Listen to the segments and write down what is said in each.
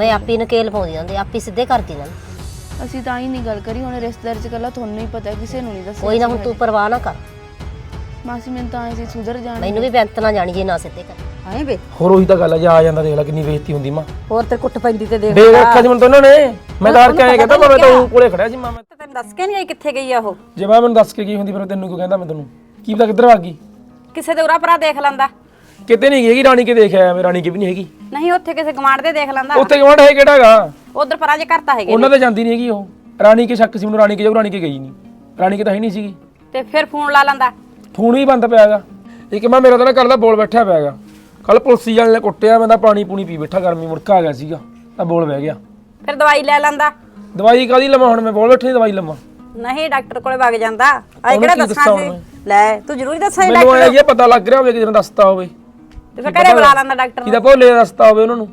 ਮੈਂ ਆਪੀ ਨਕੇਲ ਪਾਉਂਦੀ ਜਾਂਦੀ ਆਪੀ ਸਿੱਧੇ ਕਰਦੀ ਨਾ ਅਸੀਂ ਤਾਂ ਹੀ ਨਹੀਂ ਗੱਲ ਕਰੀ ਹੁਣ ਰਿਸ਼ਤੇਦਾਰ ਚ ਗੱਲਾਂ ਤੁਹਾਨੂੰ ਹੀ ਪਤਾ ਕਿਸੇ ਨੂੰ ਨਹੀਂ ਦੱਸਿਆ ਕੋਈ ਨਾ ਹੁਣ ਤੂੰ ਪਰਵਾਹ ਨਾ ਕਰ। ਮਾਸੀ ਮੈਨੂੰ ਤਾਂ ਐਂ ਸੀ ਸੁਧਰ ਜਾਣ ਮੈਨੂੰ ਵੀ ਬੈਂਤ ਨਾ ਜਾਣੀ ਜੇ ਨਾ ਸਿੱਧੇ ਕਰ। ਹਾਂ ਵੇ। ਹੋਰ ਉਹੀ ਤਾਂ ਗੱਲ ਆ ਜੇ ਆ ਜਾਂਦਾ ਦੇਖ ਲੈ ਕਿੰਨੀ ਬੇਇੱਜ਼ਤੀ ਹੁੰਦੀ ਮਾਂ। ਹੋਰ ਤੇ ਕੁੱਟ ਪੈਂਦੀ ਤੇ ਦੇਖ ਦੇਖ ਰੱਖਿਆ ਸੀ ਮੈਨੂੰ ਤਾਂ ਉਹਨਾਂ ਨੇ। ਮੈਂ ਤਾਂ ਕੇ ਆਇਆ ਕਹਿੰਦਾ ਮੈਂ ਤਾਂ ਉਹ ਕੋਲੇ ਖੜਿਆ ਸੀ ਮਾਂ ਮੈਂ ਤੈਨੂੰ ਦੱਸ ਕੇ ਨਹੀਂ ਆਈ ਕਿੱਥੇ ਗਈ ਆ ਉਹ। ਜੇ ਮੈਂ ਮੈਨੂੰ ਦੱਸ ਕੇ ਗਈ ਹੁੰਦੀ ਫਿਰ ਤੈਨੂੰ ਕਿਉਂ ਕਹਿੰਦਾ ਮੈਂ ਤੈਨੂੰ? ਕੀ ਪਤਾ ਕਿੱਧਰ ਆ ਗਈ? ਕਿਸੇ ਦੇ ਉਰਾ ਪਰਾ ਦੇਖ ਲੈਂਦਾ। ਕਿਤੇ ਨਹੀਂ ਹੈਗੀ ਰਾਣੀ ਕੇ ਦੇਖ ਆਇਆ ਮੈਂ ਰਾਣੀ ਕੇ ਵੀ ਨਹੀਂ ਹੈਗੀ। ਨਹੀਂ ਉੱਥੇ ਕਿਸੇ ਗਵਾਂਢ ਦੇ ਦੇਖ ਲੈਂਦਾ। ਉੱਥੇ ਗਵਾਂਢ ਹੈ ਕਿਹੜਾਗਾ ਉਧਰ ਪਰਾਂ ਜੇ ਕਰਤਾ ਹੈਗੇ ਉਹਨਾਂ ਤੇ ਜਾਂਦੀ ਨਹੀਂ ਹੈਗੀ ਉਹ। ਰਾਣੀ ਕੇ ਸ਼ੱਕ ਸੀ ਮੈਨੂੰ ਰਾਣੀ ਕੇ ਜਾਊ ਰਾਣੀ ਕੇ ਗਈ ਨਹੀਂ। ਰਾਣੀ ਕੇ ਤਾਂ ਹੈ ਨਹੀਂ ਸੀਗੀ। ਤੇ ਫਿਰ ਫੋਨ ਲਾ ਲੈਂਦਾ। ਫੋਨ ਹੀ ਬੰਦ ਪਿਆਗਾ ਇੱਕ ਮੈਂ ਮੇਰਾ ਤਾਂ ਨਾ ਕੱਲ ਦਾ ਬੋਲ ਬੈਠਿਆ ਪਿਆਗਾ ਕੱਲ ਪੁਲਸੀ ਵਾਲੇ ਨੇ ਕੁੱਟਿਆ ਮੈਂ ਤਾਂ ਪਾਣੀ ਪੂਣੀ ਪੀ ਬੈਠਾ ਗਰਮੀ ਮੁੜਕਾ ਆ ਗਿਆ ਸੀਗਾ। ਤਾਂ ਬੋਲ ਬਹਿ ਗਿਆ। ਫਿਰ ਦਵਾਈ ਲੈ ਲੈਂਦਾ। ਦਵਾਈ ਕਾਦੀ ਲਵਾਂ ਹੁਣ ਮੈਂ? ਬੋਲ ਬੈਠੀ ਦਵਾਈ ਲਵਾਂ। ਨਹੀਂ ਡਾਕਟਰ ਕੋਲੇ ਵਗ ਜਾਂਦਾ। ਉਹਨੂੰ ਕਿਹੜਾ ਦੱਸਾਂ ਲੈ ਤੂੰ ਜ਼ਰੂਰੀ ਦੱਸਾਂ ਮੈਨੂੰ ਇਹ ਪਤਾ ਲੱਗ ਰਿਹਾ ਹੋਵੇ ਕਿ ਜਿਹਨਾਂ ਦੱਸਤਾ ਹੋਵੇ। ਤੇ ਫਿਰ ਘਰੇ ਬੁਲਾ ਲੈਂਦਾ ਡਾਕਟਰ ਨੂੰ। ਕਿਦਾ ਭੋਲੇ ਦਾ ਦੱਸਤਾ ਹੋਵੇ ਉਹਨਾਂ ਨੂੰ।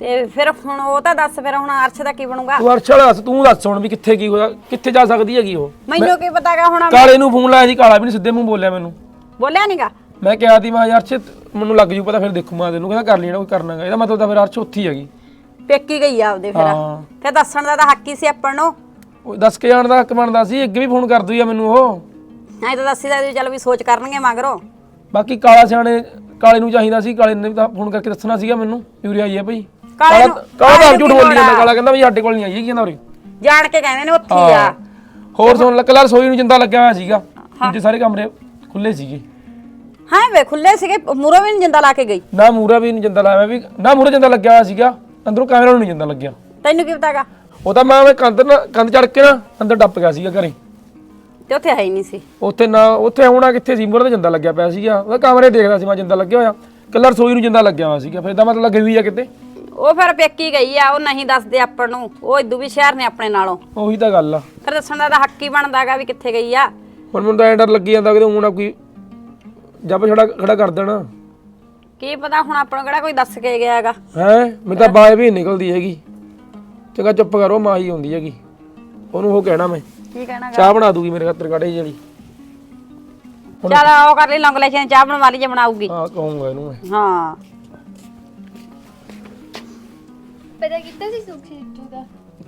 ਤੇ ਫਿਰ ਹੁਣ ਉਹ ਤਾਂ ਦੱਸ ਫਿਰ ਹੁਣ ਅਰਸ਼ ਦਾ ਕੀ ਬਣੂਗਾ? ਤੂੰ ਅਰਸ਼ਲ ਦੱਸ ਤੂੰ ਦੱਸ ਹੁਣ ਵੀ ਕਿੱਥੇ ਕੀ ਹੋਇਆ ਕਿੱਥੇ ਜਾ ਸਕਦੀ ਹੈਗੀ ਉਹ? ਮੈਨੂੰ ਕੀ ਪਤਾਗਾ ਹੁਣ ਕਾਲੇ ਨੂੰ ਫੋਨ ਲਾਇਆ ਸੀ ਕਾਲਾ ਵੀ ਨਹੀਂ ਸਿੱਧੇ ਮੂੰਹ ਬੋਲਿਆ ਮੈਨੂੰ। ਬੋਲਿਆ ਨਹੀਂਗਾ ਮੈਂ ਕਿਹਾ ਦੀ ਮੈਂ ਅਰਸ਼ ਮੈਨੂੰ ਲੱਗ ਜੂ ਪਤਾ ਫਿਰ ਦੇਖੂ ਮੈਂ ਤੈਨੂੰ ਕਹਿੰਦਾ ਕਰ ਲੈਣਾ ਕੋਈ ਕਰਨਾਗਾ ਇਹਦਾ ਮਤਲਬ ਤਾਂ ਫਿਰ ਅਰਸ਼ ਉੱਥੇ ਹੈਗੀ। ਪੇਕੀ ਗਈ ਆ ਆਪਦੇ ਫਿਰ। ਹਾਂ। ਫਿਰ ਦੱਸਣ ਦਾ ਤਾਂ ਹੱਕ ਹੀ ਸੀ ਆਪਾਂ ਨੂੰ। ਉਹ ਦੱਸ ਕੇ ਜਾਣ ਦਾ ਹੱਕ ਬਣਦਾ ਸੀ ਅੱਗੇ ਵੀ ਫੋਨ ਕਰ ਦੂਈ ਆ ਮੈਨੂੰ ਉਹ। ਨਹੀਂ ਤਾਂ ਦੱਸੀ ਦਾ ਚੱਲ ਵੀ ਸੋਚ ਕਰਨਗੇ ਮਗਰੋਂ। ਬਾਕੀ ਕਾਲਾ ਸਿਆਣੇ ਕਾਲੇ ਨੂੰ ਚਾਹੀਦਾ ਸੀ ਕਾਲੇ ਨੇ ਤਾਂ ਫੋਨ ਕਰਕੇ ਦੱਸਣਾ ਸੀਗਾ ਮੈਨੂੰ ਯੂਰੀਆ ਆਈ ਹੈ ਭਾਈ। ਕਾਲੇ ਕਾਲਾ ਨੂੰ- ਕਾਲਾ ਤਾਂ ਕਾਲੇ ਆਪ ਝੂਠ ਬੋਲੀ ਜਾਂਦਾ? ਕਾਲਾ ਕਹਿੰਦਾ ਵੀ ਸਾਡੇ ਕੋਲ ਨਹੀਂ ਆਈ ਹੈਗੀ ਕਹਿੰਦਾ ਉਰੇ। ਜਾਣ ਕੇ ਕਹਿੰਦੇ ਨੇ ਉੱਥੇ ਹੀ ਆ। ਹੋਰ ਸੁਣ ਲੈ ਕਲਰ ਸੋਈ ਨੂੰ ਜਿੰਦਾ ਲੱਗਿਆ ਹੋਇਆ ਸੀਗਾ ਦੂਜੇ ਸਾਰੇ ਕਮਰੇ ਖੁੱਲੇ ਸੀਗੇ। ਹਾਂ ਵੇ ਖੁੱਲੇ ਸੀਗੇ ਮੂਰੋਂ ਵੀ ਨਹੀਂ ਜਿੰਦਾ ਲਾ ਕੇ ਗਈ। ਨਾ ਮੂਰਾ ਵੀ ਨਹੀਂ ਜਿੰਦਾ ਲਾਇਆ ਵੀ ਨਾ ਮੂਰੇ ਜਿੰਦਾ ਲੱਗਿਆ ਹੋਇਆ ਸੀਗਾ ਅੰਦਰੋਂ ਕੈਮਰਾ ਨੂੰ ਨਹੀਂ ਜਿੰਦਾ ਲੱਗਿਆ। ਤੈਨੂੰ ਕੀ ਪਤਾਗਾ ਉਹ ਤਾਂ ਮੈਂ ਮੈਂ ਕੰਧ ਨਾਲ ਕੰਧ ਚੜ ਕੇ ਨਾ ਅੰਦਰ ਡੱਪ ਗਿਆ ਸੀਗਾ ਘਰੇ। ਤੇ ਉੱਥੇ ਹੈ ਹੀ ਨਹੀਂ ਸੀ। ਉੱਥੇ ਨਾ ਉੱਥੇ ਆਉਣਾ ਕਿੱਥੇ ਸੀ? ਮੂਰੇ ਤੇ ਜਿੰਦਾ ਲੱਗਿਆ ਪਿਆ ਸੀਗਾ। ਉਹਦਾ ਕਮਰੇ ਦੇਖਦਾ ਸੀ ਮੈਂ ਜਿੰਦਾ ਲੱਗਿਆ ਹੋਇਆ। ਕਲਰ ਸੋਈ ਨੂੰ ਜਿੰਦਾ ਲੱਗਿਆ ਹੋਇਆ ਸੀਗਾ। ਫਿਰ ਤਾਂ ਮਤਲਬ ਲੱਗੀ ਹੋਈ ਆ ਕਿਤੇ? ਉਹ ਫਿਰ ਪੇਕੀ ਗਈ ਆ ਉਹ ਨਹੀਂ ਦੱਸਦੇ ਆਪਾਂ ਨੂੰ। ਉਹ ਇਦੂ ਵੀ ਸ਼ਹਿਰ ਨੇ ਆਪਣੇ ਨਾਲੋਂ। ਉਹੀ ਤਾਂ ਗੱਲ ਆ। ਫਿਰ ਦੱਸਣ ਦਾ ਤਾਂ ਹੱਕ ਹੀ ਬਣਦਾਗਾ ਵੀ ਕਿੱਥੇ ਗਈ ਆ। ਹੁਣ ਮੈਨੂੰ ਤਾਂ ਐਂ ਡਰ ਲੱਗੀ ਜਾਂਦਾ ਕਿ ਹੁਣ ਕੋਈ ਜੱਬ ਛੜਾ ਖੜਾ ਕਰ ਦੇਣਾ। ਕੀ ਪਤਾ ਹੁਣ ਆਪਾਂ ਨੂੰ ਕਿਹੜਾ ਕੋਈ ਦੱਸ ਕੇ ਗਿਆ ਹੈਗਾ। ਹੈ? ਮੈਂ ਤਾਂ ਬਾਏ ਵੀ ਨਿਕਲਦੀ ਹੈਗੀ। ਚੰਗਾ ਚੁੱਪ ਕਰੋ ਮਾਂ ਹੀ ਹੁੰਦੀ ਹੈਗੀ। ਉਹਨੂੰ ਉਹ ਕਹਿਣਾ ਮੈਂ। ਕੀ ਕਹਿਣਾ ਚਾਹ ਬਣਾ ਦੂਗੀ ਮੇਰੇ ਖਾਤਰ ਕਾੜੇ ਜਿਹੜੀ। ਚਲ ਉਹ ਕਰ ਲਈ ਲੌਂਗ ਲੈ ਕੇ ਚਾਹ ਬਣਵਾ ਲਈ ਜੇ ਬਣਾਉਗੀ ਹਾਂ ਕਹੂੰਗਾ ਇਹਨੂੰ ਮੈਂ। ਹਾਂ। ਪਤਾ ਕੀਤਾ ਸੀ ਸੁਖੀ ਜੂ ਦਾ?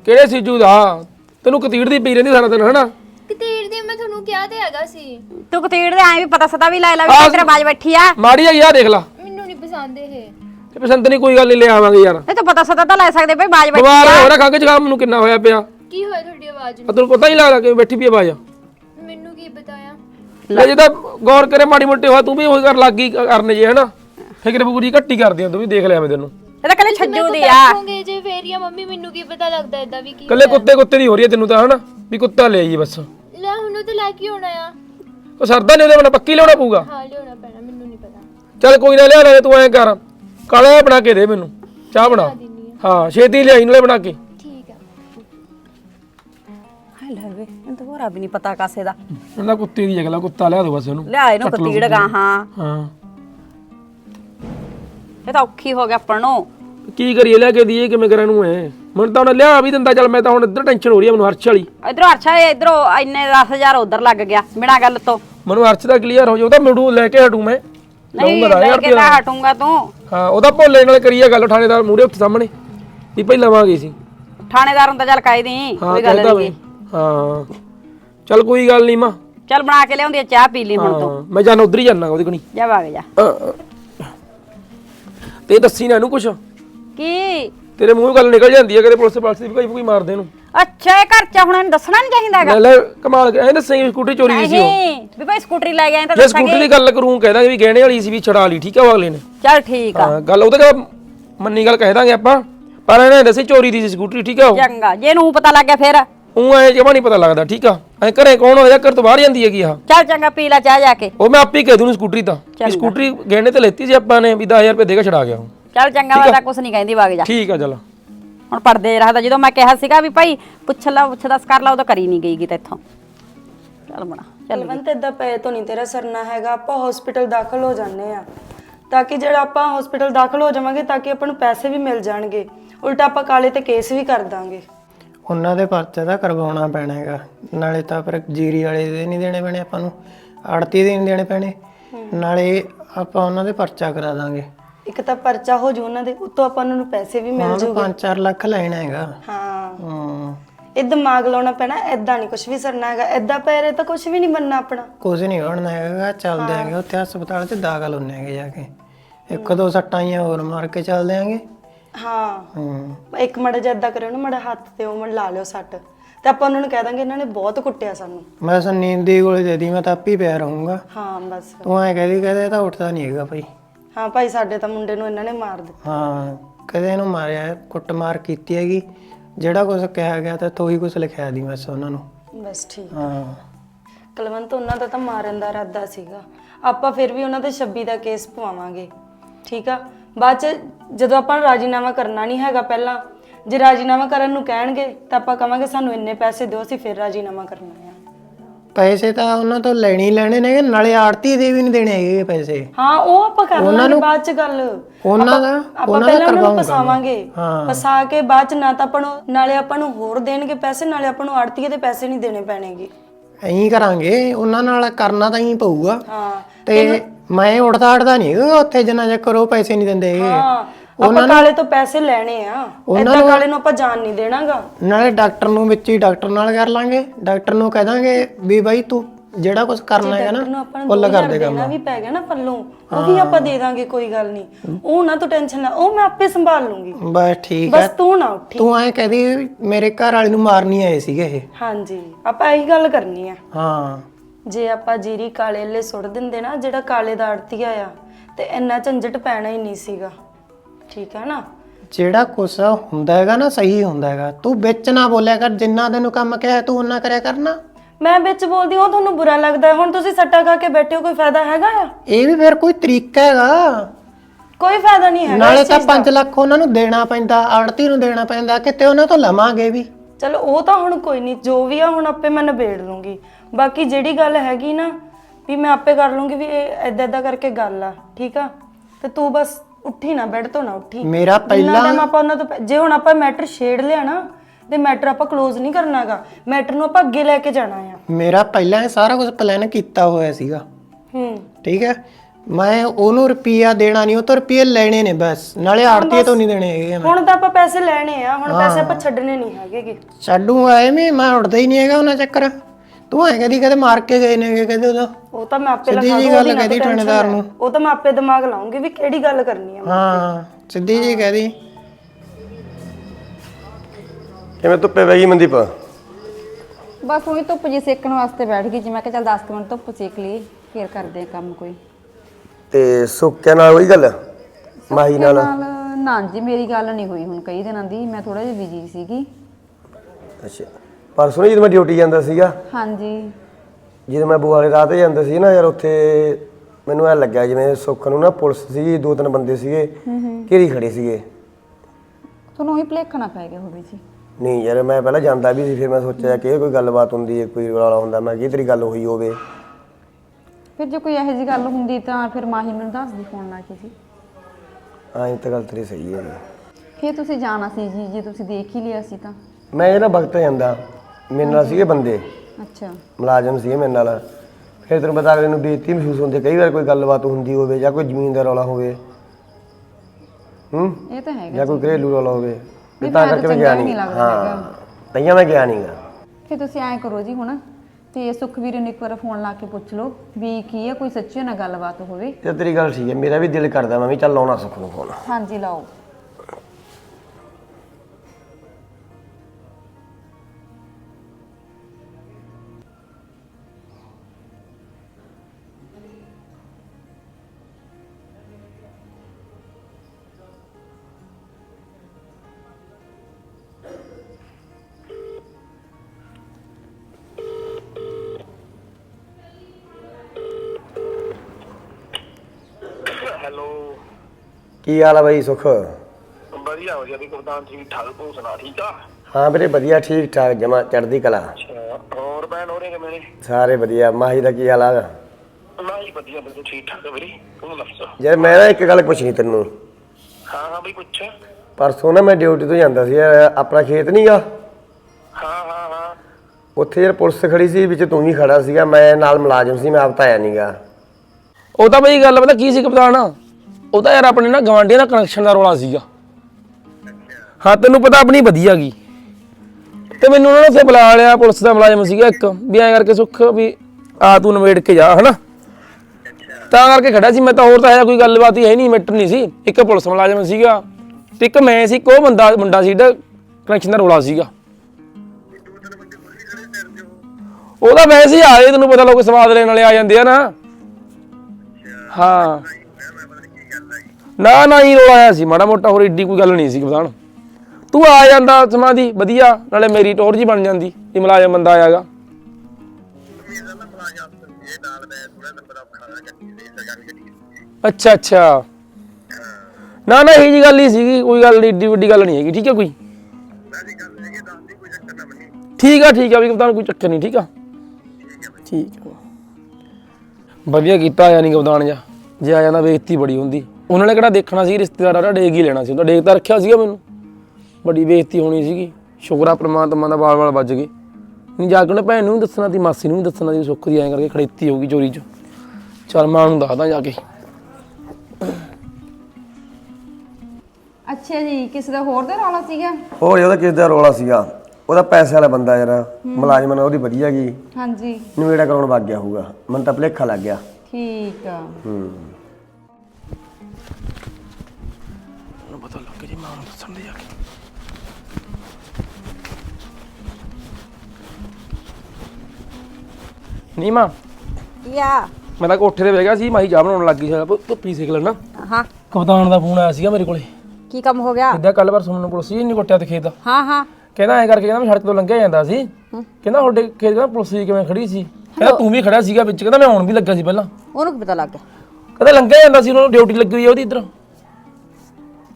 ਕਿਹੜੇ ਸੀਜੂ ਦਾ? ਤੈਨੂੰ ਕਤੀੜ ਦੀ ਪਈ ਰਹਿੰਦੀ ਸਾਰਾ ਦਿਨ ਹਨਾ? ਕਤੀਰ ਦੀ ਮੈਂ ਤੁਹਾਨੂੰ ਕਿਹਾ ਤੇ ਹੈਗਾ ਸੀ। ਤੂੰ ਕਤੀੜ ਦੇ ਐਂ ਵੀ ਪਤਾ ਸਤਾ ਵੀ ਲੈ ਲੈ ਵੀ ਤੇਰੇ ਬਾਜ ਬੈਠੀ ਆ। ਮਾੜੀ ਆ ਦੇਖ ਲਾ। ਮੈਨੂੰ ਨਹੀਂ ਪਸੰਦ ਇਹ। ਤੇ ਪਸੰਦ ਨਹੀਂ ਕੋਈ ਗੱਲ ਨਹੀਂ ਲੈ ਆਵਾਂਗੇ ਯਾਰ। ਨਹੀਂ ਤੂੰ ਪਤਾ ਸਤਾ ਤਾਂ ਲੈ ਸਕਦੇ ਭਈ ਬਾਜ ਬੈਠੀ ਬਿਮਾਰ ਹੋ ਰਿਹਾ ਖੰਗ ਜ਼ੁਕਾਮ ਮੈਨੂੰ ਕਿੰਨਾ ਹੋਇਆ ਪਿਆ। ਕੀ ਹੋਇਆ ਤੁਹਾਡੀ ਆਵਾਜ਼ ਆ ਤੈਨੂੰ ਪਤਾ ਹੀ ਲੱਗਦਾ ਕਿ ਬੈਠੀ ਪਈ ਆਵਾਜ਼। ਨੂੰ ਮੈਨੂੰ ਕੀ ਬਤਾਇਆ ਲੈ ਜੇ ਤਾਂ ਗੌਰ ਕਰੇ ਮਾੜੀ ਮੋਟੀ ਹੋਇਆ ਤੂੰ ਵੀ ਉਹੀ ਕਰ ਲੱਗੀ ਕਰਨ ਜੇ ਹਨਾ? ਫਿਕਰ ਬੁਗਰੀ ਘੱਟੀ ਕਰਦੀ ਆ ਤੂੰ ਵੀ ਦੇਖ ਲਿਆ ਮੈਂ ਤੈਨੂੰ। ਇਹ ਤਾਂ ਕੱਲੇ ਛੱਜੂ ਦੀ ਆ। ਹੋਗੇ ਜੇ ਫੇਰ ਜਾਂ ਮੰਮੀ ਮੈਨੂੰ ਕੀ ਪਤਾ ਲੱਗਦਾ ਇਦਾਂ ਵੀ ਕੀ ਕੱਲੇ ਕੁੱਤੇ ਕੁੱਤੇ ਦੀ ਹੋ ਰਹੀ ਹੈ ਤੈਨੂੰ ਤਾਂ ਹਨਾ? ਵੀ ਕੁੱਤਾ ਲੈ ਆਈ ਬਸ। ਲੈ ਹੁਣ ਉਹ ਤੇ ਲੈ ਕੇ ਆਉਣਾ ਆ। ਉਹ ਸਰਦਾ ਨਹੀਂ ਉਹਦੇ ਮਨ ਪੱਕੀ ਲਿਆਉਣਾ ਪਊਗਾ। ਹਾਂ ਲਿਆਉਣਾ ਪੈਣਾ ਮੈਨੂੰ ਨਹੀਂ ਪਤਾ। ਚੱਲ ਕੋਈ ਨਾ ਲਿਆ ਲੈ ਤੂੰ ਐਂ ਕਰ। ਕਾਲਾ ਬਣਾ ਕੇ ਦੇ ਮੈਨੂੰ ਚਾਹ ਬਣਾ। ਹਾਂ ਛੇਤੀ ਲਿਆਈ ਨਾਲੇ ਬਣਾ ਕੇ। ਆ ਲੈ ਵੇ ਇਹਨੂੰ ਤਾਂ ਹੋਰਾ ਵੀ ਨਹੀਂ ਪਤਾ ਕਾਸੇ ਦਾ। ਉਹਨਾਂ ਕੁੱਤੇ ਦੀ ਅਗਲਾ ਕੁੱਤਾ ਲਿਆ ਦੋ ਬਸ ਉਹਨੂੰ ਲਿਆ ਇਹਨੂੰ ਕਤੀੜ ਗਾ ਹਾਂ। ਹਾਂ। ਇਹ ਤਾਂ ਔਖੀ ਹੋ ਗਿਆ ਨੂੰ ਕੀ ਕਰੀਏ ਲੈ ਕੇ ਦੀਏ ਕਿਵੇਂ ਕਰਾਂ ਨੂੰ ਐ। ਮੈਨੂੰ ਤਾਂ ਉਹਨੇ ਲਿਆ ਵੀ ਦਿੰਦਾ ਚੱਲ ਮੈਂ ਤਾਂ ਹੁਣ ਇੱਧਰ ਟੈਨਸ਼ਨ ਹੋ ਰਹੀ ਹੈ ਮੈਨੂੰ ਹਰਸ਼ ਵਾਲੀ। ਇਧਰੋਂ ਅਰਸ਼ਾ ਇਧਰੋਂ ਇੰਨੇ 10000 ਉਧਰ ਲੱਗ ਗਿਆ ਬਿਨਾ ਗੱਲ ਤੋਂ। ਮੈਨੂੰ ਹਰਸ਼ ਦਾ ਕਲੀਅਰ ਹੋ ਜਾ ਉਹਦਾ ਮਿੰਡੂ ਲੈ ਕੇ ਹਟੂ ਮੈਂ। ਨਹੀਂ ਹਜ਼ਾਰ ਲੈ ਕੇ ਤਾਂ ਹਟੂੰਗਾ ਤੂੰ। ਹਾਂ ਉਹਦਾ ਭੋਲੇ ਨਾਲ ਕਰੀਏ ਗੱਲ ਥਾਣੇਦਾਰ ਮੂਰੇ ਉੱਥੇ ਸਾਹਮਣੇ। ਵੀ ਪਹਿਲਾਂ ਲਵਾਂਗੇ ਸੀ ਥਾਣੇਦਾਰ ਨੂੰ ਤਾਂ ਚੱਲ ਕਾਇ ਦੀ ਹਾਂ ਕੋਈ ਗੱਲ ਕਹਿੰਦਾ ਨਹੀਂ ਹਾਂ। ਚੱਲ ਕੋਈ ਗੱਲ ਨਹੀਂ ਮਾਂ। ਚੱਲ ਬਣਾ ਕੇ ਲਿਆਉਂਦੀ ਆ ਚਾਹ ਪੀ ਲਈ ਹੁਣ ਤੂੰ। ਹਾਂ ਮੈਂ ਜਾਣਾ ਉਧਰ ਹੀ ਜਾਣਾ ਉਹਦੇ ਕਣੀ ਜਾ ਵਗ ਜਾ। ਤੇ ਦੱਸੀ ਨਾ ਇਹਨੂੰ ਕੁਛ? ਕੀ? ਤੇਰੇ ਮੂੰਹੋਂ ਗੱਲ ਨਿਕਲ ਜਾਂਦੀ ਹੈ ਕਦੇ ਪੁਲਿਸ ਪਾਲਸ ਦੀ ਕੋਈ ਕੋਈ ਮਾਰਦੇ ਇਹਨੂੰ। ਅੱਛਾ ਇਹ ਘਰ ਚ ਹੁਣ ਇਹਨੂੰ ਦੱਸਣਾ ਨਹੀਂ ਚਾਹੀਦਾ ਹੈਗਾ। ਲੈ ਲੈ ਕਮਾਲ ਇਹ ਦੱਸੀ ਸਕੂਟਰੀ ਚੋਰੀ ਦੀ ਸੀ ਉਹ। ਨਹੀਂ ਵੀ ਭਾਈ ਸਕੂਟਰੀ ਲੈ ਗਿਆ ਤਾਂ ਜੇ ਦੱਸਾਂਗੇ। ਸਕੂਟਰੀ ਦੀ ਗੱਲ ਕਰੂੰ ਕਹਿ ਵੀ ਗਹਿਣੇ ਵਾਲੀ ਸੀ ਵੀ ਛੜਾ ਲਈ ਠੀਕ ਆ ਉਹ ਅਗਲੇ ਨੇ। ਚੱਲ ਠੀਕ ਆ। ਹਾਂ ਗੱਲ ਉਹਦੇ ਕਾ ਮੰਨੀ ਗੱਲ ਕਹਿ ਦਾਂਗੇ ਆਪਾਂ। ਪਰ ਇਹਨੇ ਦੱਸੀ ਚੋਰੀ ਦੀ ਸੀ ਸਕੂਟਰੀ ਠੀਕ ਆ ਉਹ। ਚੰਗਾ ਜੇ ਨੂੰ ਪਤਾ ਲੱਗ ਗਿਆ ਫਿਰ। ਉਹ ਐ ਜਮਾ ਨਹੀਂ ਪਤਾ ਲੱਗਦਾ ਠੀਕ ਆ? ਐ ਘਰੇ ਕੌਣ ਹੋਇਆ ਘਰ ਤੋਂ ਬਾਹਰ ਜਾਂਦੀ ਹੈਗੀ ਆ। ਚੱਲ ਚੰਗਾ ਪੀ ਲੈ ਚਾਹ ਜਾ ਕੇ। ਉਹ ਮੈਂ ਆਪੇ ਹੀ ਕਹਿ ਦੂੰ ਸਕੂਟਰੀ ਤਾਂ। ਵੀ ਸਕੂਟਰੀ ਗਹਿਣੇ ਤੇ ਲੈਤੀ ਸੀ ਆਪਾਂ ਨੇ ਵੀ 10000 ਰੁਪਏ ਦੇ ਕੇ ਛੜਾ ਗਿਆ ਉਹ। ਚੱਲ ਚੰਗਾ ਮੈਂ ਤਾਂ ਕੁਛ ਨਹੀਂ ਕਹਿੰਦੀ ਵਗ ਜਾ। ਠੀਕ ਆ ਚੱਲ। ਹੁਣ ਪਰਦੇ ਰੱਖਦਾ ਜਦੋਂ ਮੈਂ ਕਿਹਾ ਸੀਗਾ ਵੀ ਭਾਈ ਪੁੱਛ ਲਾ ਪੁੱਛ ਦੱਸ ਕਰ ਲਾ ਉਹ ਤਾਂ ਕਰੀ ਨਹੀਂ ਗਈ ਕਿਤੇ ਇੱਥੋਂ। ਚੱਲ ਬਣਾ ਚੱਲ ਬਲਵੰਤ ਇਦਾਂ ਪਏ ਤੋਂ ਨਹੀਂ ਤੇਰਾ ਸਰਨਾ ਹੈਗਾ ਆਪਾਂ ਹਸਪੀਟਲ ਦਾਖਲ ਹੋ ਜਾਂਦੇ ਆ। ਤਾਂ ਕਿ ਜਿਹੜਾ ਆਪਾਂ ਹਸਪੀਟਲ ਦਾਖਲ ਹੋ ਜਾਵਾਂਗੇ ਤਾਂ ਕਿ ਆਪਾਂ ਨੂੰ ਪੈਸੇ ਵੀ ਮਿਲ ਜਾਣਗੇ। ਉਲਟਾ ਆਪਾਂ ਕਾਲੇ ਤੇ ਕੇਸ ਵੀ ਕਰ ਦਾਂਗੇ। ਉਹਨਾਂ ਦੇ ਪਰਚੇ ਦਾ ਕਰਵਾਉਣਾ ਪੈਣਾ ਹੈਗਾ। ਨਾਲੇ ਤਾਂ ਫਿਰ ਜੀਰੀ ਵਾਲੇ ਦੇ ਨਹੀਂ ਦੇਣੇ ਪੈਣੇ ਆਪਾਂ ਨੂੰ ਆੜਤੀ ਦੇ ਨਹੀਂ ਦੇਣੇ ਪੈਣੇ। ਨਾਲੇ ਆਪਾਂ ਉਹਨਾਂ ਦੇ ਪਰਚਾ ਕਰਾ ਦਾਂਗੇ। ਇੱਕ ਤਾਂ ਪਰਚਾ ਹੋ ਜੂ ਉਹਨਾਂ ਦੇ ਉੱਤੋਂ ਆਪਾਂ ਉਹਨਾਂ ਨੂੰ ਪੈਸੇ ਵੀ ਮਿਲ ਹਾਂ ਜੂਗੇ। 5-4 ਲੱਖ ਲੈਣਾ ਹੈਗਾ। ਹਾਂ। ਹੂੰ। ਇਹ ਦਿਮਾਗ ਲਾਉਣਾ ਪੈਣਾ ਐਦਾਂ ਨਹੀਂ ਕੁਝ ਵੀ ਸਰਨਾ ਹੈਗਾ। ਐਦਾਂ ਪੈਰੇ ਤਾਂ ਕੁਝ ਵੀ ਨਹੀਂ ਬੰਨਾ ਆਪਣਾ। ਕੁਝ ਨਹੀਂ ਬਣਨਾ ਹੈਗਾ ਚੱਲਦੇ ਆਂਗੇ ਉੱਥੇ ਹਸਪਤਾਲ 'ਚ ਦਾਖਲ ਹੁੰਨੇ ਆਂਗੇ ਜਾ ਕੇ। ਇੱਕ ਦੋ ਸੱਟਾਂ ਹੀ ਹੋਰ ਮਾਰ ਕੇ ਚੱਲਦੇ ਆਂਗੇ ਹਾਂ। ਹੂੰ। ਇੱਕ ਮੜਾ ਜਿਹਾ ਏਦਾਂ ਕਰਿਓ ਨਾ ਮੜਾ ਹੱਥ ਤੇ ਉਹ ਮੜ ਲਾ ਲਿਓ ਸੱਟ। ਤੇ ਆਪਾਂ ਉਹਨਾਂ ਨੂੰ ਕਹਿ ਦਾਂਗੇ ਇਹਨਾਂ ਨੇ ਬਹੁਤ ਕੁੱਟਿਆ ਸਾਨੂੰ। ਮੈਂ ਸਨ ਨੀਂਦ ਦੀ ਗੋਲੀ ਦੇ ਦੀ ਮੈਂ ਤਾਂ ਆਪੀ ਪਿਆ ਰਹੂੰਗਾ। ਹਾਂ ਬਸ। ਤੂੰ ਐ ਕਹਦੀ ਕਹਦੇ ਤਾਂ ਉੱਠਦਾ ਨਹੀਂ ਹੈਗਾ ਭਾਈ। ਹਾਂ ਭਾਈ ਸਾਡੇ ਤਾਂ ਮੁੰਡੇ ਨੂੰ ਇਹਨਾਂ ਨੇ ਮਾਰ ਦਿੱਤਾ। ਹਾਂ ਕਦੇ ਇਹਨੂੰ ਮਾਰਿਆ ਕੁੱਟਮਾਰ ਕੀਤੀ ਹੈਗੀ। ਜਿਹੜਾ ਕੁਝ ਕਿਹਾ ਗਿਆ ਤਾਂ ਤੋਹੀ ਕੁਝ ਲਿਖਿਆ ਦੀ ਬਸ ਉਹਨਾਂ ਨੂੰ। ਬਸ ਠੀਕ। ਹਾਂ। ਕਲਵੰਤ ਉਹਨਾਂ ਦਾ ਤਾਂ ਮਾਰਨ ਦਾ ਇਰਾਦਾ ਸੀਗਾ। ਆਪਾਂ ਫਿਰ ਵੀ ਉਹਨਾਂ ਤੇ 26 ਦਾ ਕੇਸ ਪਵਾਵਾਂਗੇ। ਠੀਕ ਆ? ਬਾਅਦ ਚ ਜਦੋਂ ਆਪਾਂ ਰਾਜੀਨਾਮਾ ਕਰਨਾ ਨਹੀਂ ਹੈਗਾ ਪਹਿਲਾਂ ਜੇ ਰਾਜੀਨਾਮਾ ਕਰਨ ਨੂੰ ਕਹਿਣਗੇ ਤਾਂ ਆਪਾਂ ਕਵਾਂਗੇ ਸਾਨੂੰ ਇੰਨੇ ਪੈਸੇ ਦਿਓ ਅਸੀਂ ਫਿਰ ਰਾਜੀਨਾਮਾ ਕਰਨਾ ਆ। ਪੈਸੇ ਤਾਂ ਉਹਨਾਂ ਤੋਂ ਲੈਣੇ ਹੀ ਲੈਣੇ ਨੇ ਨਾਲੇ ਆੜਤੀ ਦੇ ਵੀ ਨਹੀਂ ਦੇਣੇ ਹੈਗੇ ਪੈਸੇ। ਹਾਂ ਉਹ ਆਪਾਂ ਕਰ ਲਾਂਗੇ ਬਾਅਦ ਚ ਗੱਲ। ਉਹਨਾਂ ਦਾ ਆਪਾਂ ਉਹਨਾਂ ਦਾ ਪਹਿਲਾਂ ਉਹਨਾਂ ਨੂੰ ਕਰਵਾਉਂਗਾ ਫਸਾਵਾਂਗੇ। ਫਸਾ ਕੇ ਬਾਅਦ ਚ ਨਾ ਤਾਂ ਆਪਾਂ ਨੂੰ ਨਾਲੇ ਆਪਾਂ ਨੂੰ ਹੋਰ ਦੇਣਗੇ ਪੈਸੇ ਨਾਲੇ ਆਪਾਂ ਨੂੰ ਆੜਤੀਏ ਦੇ ਪੈਸੇ ਨਹੀਂ ਦੇਣੇ ਪੈਣਗੇ। ਐਂ ਕਰਾਂਗੇ ਉਹਨਾਂ ਨਾਲ ਕਰਨਾ ਤਾਂ ਹੀ ਪਊਗਾ। ਹਾਂ। ਤੇ ਮੈਂ ਉੜਦਾ ਅੜਦਾ ਨਹੀਂ ਉੱਥੇ ਜਿੰਨਾ ਚੱਕਰ ਉਹ ਪੈਸੇ ਨਹੀਂ ਦਿੰਦੇ। ਹਾਂ ਆਪਾਂ ਕਾਲੇ ਤੋਂ ਪੈਸੇ ਲੈਣੇ ਆ। ਏਦਾਂ ਕਾਲੇ ਨੂੰ ਆਪਾਂ ਜਾਣ ਨਹੀਂ ਦੇਣਾਗਾ। ਨਾਲੇ ਡਾਕਟਰ ਨੂੰ ਵਿੱਚ ਹੀ ਡਾਕਟਰ ਨਾਲ ਕਰ ਲਾਂਗੇ। ਡਾਕਟਰ ਨੂੰ ਕਹਿ ਦਾਂਗੇ ਵੀ ਬਾਈ ਤੂੰ ਜਿਹੜਾ ਕੁਝ ਕਰਨਾ ਹੈਗਾ ਨੂੰ ਨਾ ਨੂੰ ਫੁੱਲ ਕਰ 2000 ਦੇ ਕੰਮ। ਵੀ ਪੈ ਗਿਆ ਨਾ ਪੱਲੋਂ ਉਹ ਵੀ ਆਪਾਂ ਦੇ ਦਾਂਗੇ ਕੋਈ ਗੱਲ ਨਹੀਂ। ਉਹ ਨਾ ਤੂੰ ਟੈਨਸ਼ਨ ਲੈ ਉਹ ਮੈਂ ਆਪੇ ਸੰਭਾਲ ਲੂੰਗੀ। ਬਸ ਠੀਕ ਹੈ। ਬਸ ਤੂੰ ਨਾ ਉੱਠੀ। ਤੂੰ ਐਂ ਕਹਦੀ ਮੇਰੇ ਘਰ ਵਾਲੇ ਨੂੰ ਮਾਰਨੀ ਆਏ ਸੀਗੇ ਇਹ। ਹਾਂਜੀ ਆਪਾਂ ਇਹੀ ਗੱਲ ਕਰਨੀ ਆ। ਹਾਂ। ਜੇ ਆਪਾਂ ਜੀਰੀ ਕਾਲੇ ਲੈ ਸੁੱਟ ਦਿੰਦੇ ਨਾ ਜਿਹੜਾ ਕਾਲੇ ਦਾ ਆੜਤੀਆ ਆ ਤੇ ਇੰਨਾ ਝੰਜਟ ਪੈਣਾ ਹੀ ਨਹੀਂ ਸੀਗਾ। ਠੀਕ ਹੈ ਨਾ? ਜਿਹੜਾ ਕੁਛ ਹੁੰਦਾ ਹੈਗਾ ਨਾ ਸਹੀ ਹੁੰਦਾ ਹੈਗਾ। ਤੂੰ ਵਿੱਚ ਨਾ ਬੋਲਿਆ ਕਰ ਜਿੰਨਾ ਤੈਨੂੰ ਕੰਮ ਕਿਹਾ ਤੂੰ ਉਹਨਾਂ ਕਰਿਆ ਕਰਨਾ। ਮੈਂ ਵਿੱਚ ਬੋਲਦੀ ਹਾਂ, ਉਹ ਤੁਹਾਨੂੰ ਬੁਰਾ ਲੱਗਦਾ ਹੈ। ਹੁਣ ਤੁਸੀਂ ਸੱਟਾ ਖਾ ਕੇ ਬੈਠੇ ਹੋ ਕੋਈ ਫਾਇਦਾ ਹੈਗਾ ਆ? ਇਹ ਵੀ ਫਿਰ ਕੋਈ ਤਰੀਕਾ ਹੈਗਾ। ਕੋਈ ਫਾਇਦਾ ਨਹੀਂ ਹੈਗਾ ਨਾਲੇ ਤਾਂ 5 ਲੱਖ ਉਹਨਾਂ ਨੂੰ ਦੇਣਾ ਪੈਂਦਾ ਆੜਤੀ ਨੂੰ ਦੇਣਾ ਪੈਂਦਾ ਕਿਤੇ ਉਹਨਾਂ ਤੋਂ ਲਵਾਂਗੇ ਵੀ। ਚਲੋ ਉਹ ਤਾਂ ਹੁਣ ਕੋਈ ਨਹੀਂ ਜੋ ਵੀ ਆ ਹੁਣ ਆਪੇ ਮੈਂ ਨਿਬੇੜ ਲੂੰਗੀ। ਬਾਕੀ ਜਿਹੜੀ ਗੱਲ ਹੈਗੀ ਨਾ ਵੀ ਮੈਂ ਆਪੇ ਕਰ ਲੂੰਗੀ ਵੀ ਇਹ ਐਦਾਂ ਐਦਾਂ ਕਰਕੇ ਗੱਲ ਆ ਠੀਕ ਆ? ਤੇ ਤੂੰ ਬਸ ਉੱਠੀ ਨਾ ਬੈੱਡ ਤੋਂ ਨਾ ਉੱਠੀ। ਮੇਰਾ ਪਹਿਲਾਂ ਟਾਈਮ ਆਪਾਂ ਉਹਨਾਂ ਤੋਂ ਜੇ ਹੁਣ ਆਪਾਂ ਮੈਟਰ ਛੇੜ ਲਿਆ ਨਾ ਤੇ ਮੈਟਰ ਆਪਾਂ ਕਲੋਜ਼ ਨਹੀਂ ਕਰਨਾਗਾ। ਮੈਟਰ ਨੂੰ ਆਪਾਂ ਅੱਗੇ ਲੈ ਕੇ ਜਾਣਾ ਆ। ਮੇਰਾ ਪਹਿਲਾਂ ਇਹ ਸਾਰਾ ਕੁਝ ਪਲਾਨ ਕੀਤਾ ਹੋਇਆ ਸੀਗਾ। ਹੂੰ। ਠੀਕ ਹੈ? ਮੈਂ ਉਹਨੂੰ ਰੁਪਈਆ ਦੇਣਾ ਨਹੀਂ ਉਹ ਤੋਂ ਰੁਪਈਏ ਲੈਣੇ ਨੇ ਬਸ। ਨਾਲੇ ਆੜਤੀ ਤੋਂ ਨਹੀਂ ਦੇਣੇ ਹੈਗੇ ਮੈਂ। ਹੁਣ ਤਾਂ ਆਪਾਂ ਪੈਸੇ ਲੈਣੇ ਆ ਹੁਣ ਪੈਸੇ ਆਪਾਂ ਛੱਡਣੇ ਨਹੀਂ ਹੈਗੇਗੇ। ਛੱਡੂ ਆਏ ਮੈਂ ਮੈਂ ਉੱਠਦਾ ਹੀ ਨਹੀਂ ਹੈਗਾ ਉਹਨਾਂ ਚੱਕਰ। ਤੂੰ ਐ ਕਦੀ ਕਦੇ ਮਾਰ ਕੇ ਗਏ ਨੇ ਕਦੇ ਉਹਦਾ ਉਹ ਤਾਂ ਮੈਂ ਆਪੇ ਸਿੱਧੀ ਜਿਹੀ ਦੂੰ ਗੱਲ ਉਹਦੀ ਨਾ ਕਹਿ ਦੀ ਤੂੰ tension ਥਾਣੇਦਾਰ ਲੈ। ਨੂੰ। ਉਹ ਤਾਂ ਮੈਂ ਆਪੇ ਦਿਮਾਗ ਲਾਉਂਗੀ ਵੀ ਕਿਹੜੀ ਗੱਲ ਕਰਨੀ ਆ ਹਾਂ ਸਿੱਧੀ ਜੀ ਕਹਦੀ। ਕਿਵੇਂ ਧੁੱਪੇ ਬੈਗੀ ਮਨਦੀਪ? ਬਸ ਉਹੀ ਧੁੱਪ ਜੀ ਸੇਕਣ ਵਾਸਤੇ ਬੈਠ ਗਈ ਜੀ। ਮੈਂ ਕਿਹਾ ਚੱਲ 10 ਕੁ ਮਿੰਟ ਧੁੱਪ ਸੇਕ ਲਈ ਫੇਰ ਕਰਦੇ ਆ ਕੰਮ ਕੋਈ। ਤੇ ਸੁੱਕਿਆ ਨਾਲ ਉਹੀ ਗੱਲ? ਮਾਹੀ ਨਾਲ? ਨਾਲ ਨਾ ਜੀ ਮੇਰੀ ਗੱਲ ਨਹੀਂ ਹੋਈ ਹੁਣ ਕਈ ਦਿਨਾਂ ਦੀ। ਮੈਂ ਥੋੜਾ ਜਿਹਾ ਬਿਜ਼ੀ ਸੀਗੀ। ਅੱਛਾ। ਪਰਸੋਂ ਜਦੋਂ ਮੈਂ ਡਿਊਟੀ ਜਾਂਦਾ ਸੀਗਾ ਹਾਂਜੀ। ਜਦੋਂ ਮੈਂ ਬੂਆਲੇ ਰਾਹ ਤੇ ਜਾਂਦਾ ਸੀ ਨਾ ਯਾਰ ਉੱਥੇ ਮੈਨੂੰ ਐ ਲੱਗਿਆ ਜਿਵੇਂ ਸੁੱਖ ਨੂੰ ਨਾ ਪੁਲਿਸ ਸੀ ਦੋ ਤਿੰਨ ਬੰਦੇ ਸੀਗੇ ਘੇਰੀ ਖੜੇ ਸੀਗੇ। ਤੁਹਾਨੂੰ ਉਹੀ ਭੁਲੇਖਣਾ ਪੈ ਗਿਆ ਹੋਵੇ ਜੀ। ਨਹੀਂ ਯਾਰ ਮੈਂ ਪਹਿਲਾਂ ਜਾਂਦਾ ਵੀ ਸੀ ਫਿਰ ਮੈਂ ਸੋਚਿਆ ਕਿ ਇਹ ਕੋਈ ਗੱਲਬਾਤ ਹੁੰਦੀ ਹੈ ਕੋਈ ਰੌਲਾ ਹੁੰਦਾ ਮੈਂ ਕੀ ਤੇਰੀ ਗੱਲ ਹੋਈ ਹੋਵੇ। ਫਿਰ ਜੇ ਕੋਈ ਇਹੋ ਗੱਲ ਹੁੰਦੀ ਤਾਂ ਫਿਰ ਮਾਹੀ ਮੈਨੂੰ ਦੱਸਦੀ ਫੋਨ ਲਾ ਕੇ ਜੀ। ਇਹ ਤਾਂ ਗੱਲ ਤੇਰੀ ਸਹੀ ਹੈ ਫਿਰ ਤੁਸੀਂ ਜਾਣਾ ਸੀ ਜੀ ਜੇ ਤੁਸੀਂ ਦੇਖ ਹੀ ਲਿਆ ਸੀ ਤਾਂ। ਮੈਂ ਇਹ ਨਾ ਵਕਤ ਜਾਂਦਾ। ਮੇਰੇ ਨਾਲ ਸੀਗੇ ਬੰਦੇ। ਅੱਛਾ। ਮੁਲਾਜ਼ਮ ਸੀ ਮੇਰੇ ਨਾਲ। ਫਿਰ ਤੈਨੂੰ ਪਤਾ ਅਗਲੇ ਨੂੰ ਬੇਇੱਜ਼ਤੀ ਮਹਿਸੂਸ ਹੁੰਦੀ ਹੈ। ਕਈ ਵਾਰ ਕੋਈ ਗੱਲਬਾਤ ਹੁੰਦੀ ਹੋਵੇ ਜਾਂ ਕੋਈ ਜ਼ਮੀਨ ਦਾ ਰੌਲਾ ਹੋਵੇ। ਹੂੰ? ਇਹ ਤਾਂ ਹੈਗਾ ਜਾਂ ਕੋਈ ਘਰੇਲੂ ਰੌਲਾ ਹੋਵੇ। ਨਹੀਂ, ਤਾਂ ਕਰਕੇ ਮੈਂ ਗਿਆ ਨਹੀਂ ਨਹੀਂ ਲੱਗਦਾ ਹਾਂ। ਤਈਆਂ ਮੈਂ ਗਿਆ ਨਹੀਂਗਾ ਫਿਰ ਤੁਸੀਂ ਐਂ ਕਰੋ ਜੀ ਹੁਣ ਤੇ ਸੁਖਵੀਰ ਨੂੰ ਇੱਕ ਵਾਰ ਫੋਨ ਲਾ ਕੇ ਪੁੱਛ ਲਓ ਵੀ ਕੀ ਹੈ ਕੋਈ ਸੱਚੀ ਨਾ ਗੱਲਬਾਤ ਹੋਵੇ। ਤੇ ਤੇਰੀ ਗੱਲ ਠੀਕ ਹੈ। ਮੇਰਾ ਵੀ ਦਿਲ ਕਰਦਾ ਮੈਂ ਵੀ ਚੱਲ ਲਾਉਣਾ ਸੁੱਖ ਨੂੰ ਫੋਨ। ਹਾਂਜੀ ਲਾਓ। ਕੀ ਹਾਲ ਆ ਬਾਈ ਸੁੱਖ? ਵਧੀਆ ਹੋ ਜੀ ਕਪਤਾਨ ਠੀਕ ਠਾਕ ਤੂੰ ਸੁਣਾ ਠੀਕ ਆ? ਹਾਂ ਵੀਰੇ ਵਧੀਆ ਠੀਕ ਠਾਕ ਜਮਾ ਚੜ੍ਹਦੀ ਕਲਾ। ਅੱਛਾ ਹੋਰ ਭੈਣ ਹੋ ਰਹੇ ਕਿ ਮੇਰੇ? ਸਾਰੇ ਵਧੀਆ ਮਾਹੀ ਦਾ ਕੀ ਹਾਲ ਆ? ਨਾ ਹੀ ਵਧੀਆ ਬਿਲਕੁਲ ਠੀਕ ਠਾਕ ਵੀਰੇ ਤੂੰ ਦੱਸ? ਯਾਰ ਮੈਂ ਨਾ ਇੱਕ ਗੱਲ ਪੁੱਛਣੀ ਤੈਨੂੰ। ਹਾਂ ਹਾਂ ਬਈ ਪੁੱਛ। ਪਰਸੋਂ ਨਾ ਮੈਂ ਡਿਊਟੀ ਤੋਂ ਜਾਂਦਾ ਸੀ ਯਾਰ, ਆਪਣਾ ਖੇਤ ਨਹੀਂਗਾ ਹਾਂ ਹਾਂ ਹਾਂ। ਉੱਥੇ ਯਾਰ ਪੁਲਿਸ ਖੜੀ ਸੀ ਵਿੱਚ ਤੂੰ ਵੀ ਖੜਾ ਸੀਗਾ ਮੈਂ ਨਾਲ ਮੁਲਾਜ਼ਮ ਸੀ ਮੈਂ ਆਪ ਤਾਂ ਆਇਆ ਨਹੀਂਗਾ ਉਹ ਤਾਂ ਬਈ ਗੱਲ ਪਤਾ ਕੀ ਸੀ ਕਪਤਾਨ? ਉਹ ਤਾਂ ਯਾਰ ਆਪਣੇ ਨਾ ਗਵਾਂਢੀਆਂ ਦਾ ਕਨੈਕਸ਼ਨ ਦਾ ਰੋਲਾ ਸੀਗਾ। ਹਾਂ, ਤੈਨੂੰ ਪਤਾ ਆਪਣੀ ਵਧੀਆ ਗਈ। ਤੇ ਮੈਨੂੰ ਉਹਨਾਂ ਨੇ ਉੱਥੇ ਬੁਲਾ ਲਿਆ, ਪੁਲਿਸ ਦਾ ਮੁਲਾਜ਼ਮ ਸੀਗਾ ਇੱਕ, ਵੀ ਐਂ ਕਰਕੇ ਸੁੱਖ ਵੀ ਆ ਤੂੰ ਨਵੇੜ ਕੇ ਜਾ, ਹਨਾ? ਤਾਂ ਕਰਕੇ ਖੜਾ ਸੀ, ਮੈਂ ਤਾਂ ਹੋਰ ਤਾਂ ਹੈ ਕੋਈ ਗੱਲਬਾਤ ਹੀ ਹੈ ਨਹੀਂ ਮੈਟਰ ਨਹੀਂ ਸੀ। ਇੱਕ ਪੁਲਿਸ ਮੁਲਾਜ਼ਮ ਸੀਗਾ ਤੇ ਇੱਕ ਮੈਂ ਸੀ ਕੋ ਬੰਦਾ, ਮੁੰਡਾ ਸੀ ਜਿਹੜਾ ਕਨੈਕਸ਼ਨ ਦਾ ਰੋਲਾ ਸੀਗਾ। ਉਹਦਾ ਵੈਸੇ ਹੀ ਆਏ ਤੈਨੂੰ ਪਤਾ ਲੋਕ ਸਵਾਦ ਲੈਣ ਵਾਲੇ ਆ ਜਾਂਦੇ ਆ ਨਾ। ਹਾਂ। ਨਾ ਨਾ ਹੀ ਰੋਲਾ ਆਇਆ ਸੀ, ਮਾੜਾ ਮੋਟਾ ਹੋਰ ਏਡੀ ਕੋਈ ਗੱਲ ਨਹੀਂ ਸੀ ਪ੍ਰਧਾਨ। ਤੂੰ ਆ ਜਾਂਦਾ ਸਮਾਧੀ ਵਧੀਆ, ਨਾਲੇ ਮੇਰੀ ਟੋਰ ਜੀ ਬਣ ਜਾਂਦੀ, ਇਹ ਮੁਲਾਜ਼ਮ ਬੰਦਾ ਆਇਆਗਾ ਅੱਛਾ ਅੱਛਾ। ਨਾ ਨਾ, ਇਹ ਜੀ ਗੱਲ ਹੀ ਸੀਗੀ, ਕੋਈ ਗੱਲ ਨਹੀਂ, ਏਡੀ ਵੱਡੀ ਗੱਲ ਨਹੀਂ ਹੈਗੀ, ਠੀਕ ਹੈ ਕੋਈ? ਠੀਕ ਆ ਠੀਕ ਆ ਵੀ ਕਪਤਾਨ ਕੋਈ ਚੱਕਰ ਨਹੀਂ, ਠੀਕ ਆ? ਠੀਕ ਆ। ਵਧੀਆ ਕੀਤਾ ਆਇਆ ਨਹੀਂ ਕਪਤਾਨ ਜਾ ਜੇ ਆ ਜਾਂਦਾ ਬੇਇੱਜ਼ਤੀ ਬੜੀ ਹੁੰਦੀ। ਉਹਨਾਂ ਨੇ ਕਿਹੜਾ ਦੇਖਣਾ ਸੀ ਰਿਸ਼ਤੇਦਾਰ ਆ ਡੇਗ ਹੀ ਲੈਣਾ ਸੀ ਉਹਦਾ ਡੇਗ ਤਾਂ ਰੱਖਿਆ ਸੀਗਾ ਮੈਨੂੰ। ਬੜੀ ਬੇਇੱਜ਼ਤੀ ਹੋਣੀ ਸੀਗੀ। ਸ਼ੁਕਰ ਪ੍ਰਮਾਤਮਾ ਦਾ ਵਾਲ ਵਾਲ ਵੱਜ ਗਏ। ਨਹੀਂ ਜਾ ਕੇ ਉਹਨੇ ਭੈਣ ਨੂੰ ਦੱਸਣਾ ਸੀ ਮਾਸੀ ਨੂੰ ਦੱਸਣਾ ਸੀ ਸੁੱਖ ਦੀ ਐਂ ਕਰਕੇ ਖੜੇਤੀ ਹੋ ਗਈ ਚੋਰੀ ਚ। ਚੱਲ ਮੈਂ ਉਹਨੂੰ ਦੱਸਦਾ ਜਾ ਕੇ। ਅੱਛਾ ਜੀ ਕਿਸੇ ਦਾ ਹੋਰ ਦਾ ਰੌਲਾ ਸੀਗਾ? ਹੋਰ ਉਹਦਾ ਕਿਸ ਦਾ ਰੋਲਾ ਸੀਗਾ। ਉਹਦਾ ਪੈਸੇ ਵਾਲਾ ਬੰਦਾ ਯਾਰ ਮੁਲਾਜ਼ਮ ਨੇ ਉਹਦੀ ਵਧੀਆ ਗਈ ਹਾਂਜੀ। ਨਵੇੜਾ ਕਰਾਉਣ ਵਗ ਗਿਆ ਹੋਊਗਾ। ਮੈਨੂੰ ਤਾਂ ਭੁਲੇਖਾ ਲੱਗ ਗਿਆ। ਠੀਕ ਆ। ਹੂੰ। ਲੱਗ ਜੀ ਮਾਂ ਨੂੰ ਦੱਸਣ ਦੇ ਜਾ ਕੇ ਨਹੀਂ ਮਾਂ ਯਾ। ਮੈਂ ਤਾਂ ਕੋਠੇ ਤੇ ਬਹਿ ਗਿਆ ਸੀ ਮਾਹੀ ਚਾਹ ਬਣਾਉਣ ਲੱਗੀ ਸੀ ਧੁੱਪੀ ਸੇਕ ਲੈਣਾ। ਹਾਂ। ਕਪਤਾਨ ਦਾ ਫੋਨ ਆਇਆ ਸੀਗਾ ਮੇਰੇ ਕੋਲੇ। ਕੀ ਕੰਮ ਹੋ ਗਿਆ? ਇਦਾਂ ਕੱਲ ਵਾਰ ਸੁਣਨ ਪੁਲਿਸ ਜੀ ਨਹੀਂ ਕੋਟਿਆ ਤੇ ਖੇਤ। ਦਾ ਹਾਂ ਹਾਂ। ਕਹਿੰਦਾ ਐ ਕਰਕੇ ਕਹਿੰਦਾ ਮੈਂ ਸੜਕ ਤੋਂ ਲੰਘਿਆ ਜਾਂਦਾ ਸੀ। ਕਹਿੰਦਾ ਤੁਹਾਡੇ ਖੇਤ ਕਹਿੰਦਾ ਪੁਲਿਸ ਜੀ ਕਿਵੇਂ ਖੜੀ ਸੀ? ਕਹਿੰਦਾ ਤੂੰ ਵੀ ਖੜਾ ਸੀਗਾ ਵਿੱਚ ਕਹਿੰਦਾ ਮੈਂ ਆਉਣ ਵੀ ਲੱਗਾ ਸੀ ਪਹਿਲਾਂ। ਉਹਨੂੰ ਕੀ ਪਤਾ ਲੱਗ ਗਿਆ? ਕਹਿੰਦਾ ਲੰਘਿਆ ਜਾਂਦਾ ਸੀ ਉਹਨਾਂ ਡਿਊਟੀ ਲੱਗੀ ਹੋਈ ਆ ਉਹਦੀ ਇੱਧਰ।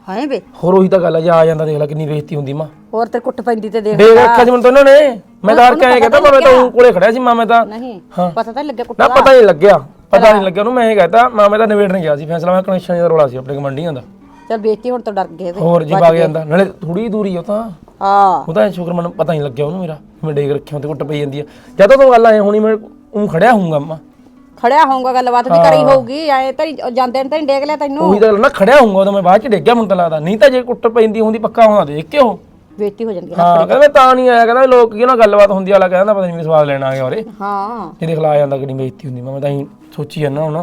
ਹਾਂ ਵੇ। ਹੋਰ ਉਹੀ ਤਾਂ ਗੱਲ ਆ ਜੇ ਆ ਜਾਂਦਾ ਦੇਖ ਲੈ ਕਿੰਨੀ ਬੇਇੱਜ਼ਤੀ ਹੁੰਦੀ ਮਾਂ। ਹੋਰ ਤੇ ਕੁੱਟ ਪੈਂਦੀ ਤੇ ਦੇਖ ਦੇਖ ਰੱਖਿਆ ਸੀ ਮੈਨੂੰ ਤਾਂ ਉਹਨਾਂ ਨੇ। ਮੈਂ ਤਾਂ ਹਰ ਕੇ ਆਇਆ ਕਹਿੰਦਾ ਮੈਂ ਤਾਂ ਊਂ ਕੋਲੇ ਖੜਿਆ ਸੀ ਮਾਂ ਮੈਂ ਤਾਂ। ਨਹੀਂ। ਪਤਾ ਤਾਂ ਲੱਗਿਆ ਕੁੱਟ ਨਾ ਪਤਾ ਨਹੀਂ ਲੱਗਿਆ। ਪਤਾ ਨਹੀਂ ਲੱਗਿਆ ਉਹਨੂੰ ਮੈਂ ਇਹ ਕਹਤਾ ਮਾਂ ਮੈਂ ਤਾਂ ਨਿਬੇੜਨ ਗਿਆ ਸੀ ਫੈਸਲਾ ਮੈਂ ਕਨੈਕਸ਼ਨ ਦਾ ਰੋਲਾ ਸੀ ਆਪਣੇ ਗਮੰਡੀਆਂ ਦਾ। ਚਲ ਬੇਇੱਜ਼ਤੀ ਹੁਣ ਤਾਂ ਡਰ ਗਏ ਹੋਰ ਜੀ ਵਗ ਜਾਂਦਾ ਨਾਲੇ ਥੋੜੀ ਦੂਰੀ ਉਹ ਤਾਂ। ਹਾਂ। ਉਹਦਾ ਸ਼ੁਕਰ ਮੈਨੂੰ ਪਤਾ ਨਹੀਂ ਲੱਗਿਆ ਉਹਨੂੰ ਮੇਰਾ ਮੈਂ ਡੇਗ ਰੱਖਿਆ ਤੇ ਕੁੱਟ ਪਈ ਜਾਂਦੀ ਆ। ਜਦੋਂ ਤੋਂ ਗੱਲ ਆਏ ਹੁਣੀ ਮੈਂ ਉਹ ਖੜਿਆ ਹੋਊਗਾ ਮਾਂ। ਖੜਿਆ ਹੋਊਗਾ ਗੱਲਬਾਤ ਵੀ ਕਰੀ ਹੋਊਗੀ ਐ ਤਾਂ ਨੀ- ਜਾਂਦੇ ਨੇ ਤਾਂ ਨੀ ਡੇਗ ਲਿਆ ਤੈਨੂੰ। ਉਹੀ ਤਾਂ ਗੱਲ ਨਾ ਖੜਿਆ ਹੋਊਗਾ ਉਦੋਂ ਮੈਂ ਬਾਅਦ ਚ ਡੇਗਿਆ ਮੈਨੂੰ ਤਾਂ ਲੱਗਦਾ। ਨਹੀਂ ਤਾਂ ਜੇ ਕੁੱਟ ਪੈਂਦੀ ਹੁੰਦੀ ਪੱਕਾ ਆਉਂਦਾ ਦੇਖ ਕੇ ਉਹ। ਬੇਇੱਜ਼ਤੀ ਹੋ ਜਾਂਦੀ ਹੈ ਹਾਂ ਕਹਿੰਦਾ ਤਾਂ ਨਹੀਂ ਆਇਆ ਕਹਿੰਦਾ ਲੋਕ ਕੀ ਨਾ ਗੱਲਬਾਤ ਹੁੰਦੀ ਵਾਲਾ ਕਹਿੰਦਾ ਪਤਾ ਨਹੀਂ ਸਵਾਦ ਲੈਣ ਆ ਗਿਆ ਉਰੇ। ਹਾਂ। ਇਹਦੇ ਖਿਲਾ ਜਾਂਦਾ ਕਿੰਨੀ ਬੇਇੱਜ਼ਤੀ ਹੁੰਦੀ ਮੈਂ ਤਾਂ ਹੀ ਸੋਚੀ ਜਾਂਦਾ ਹੁਣ।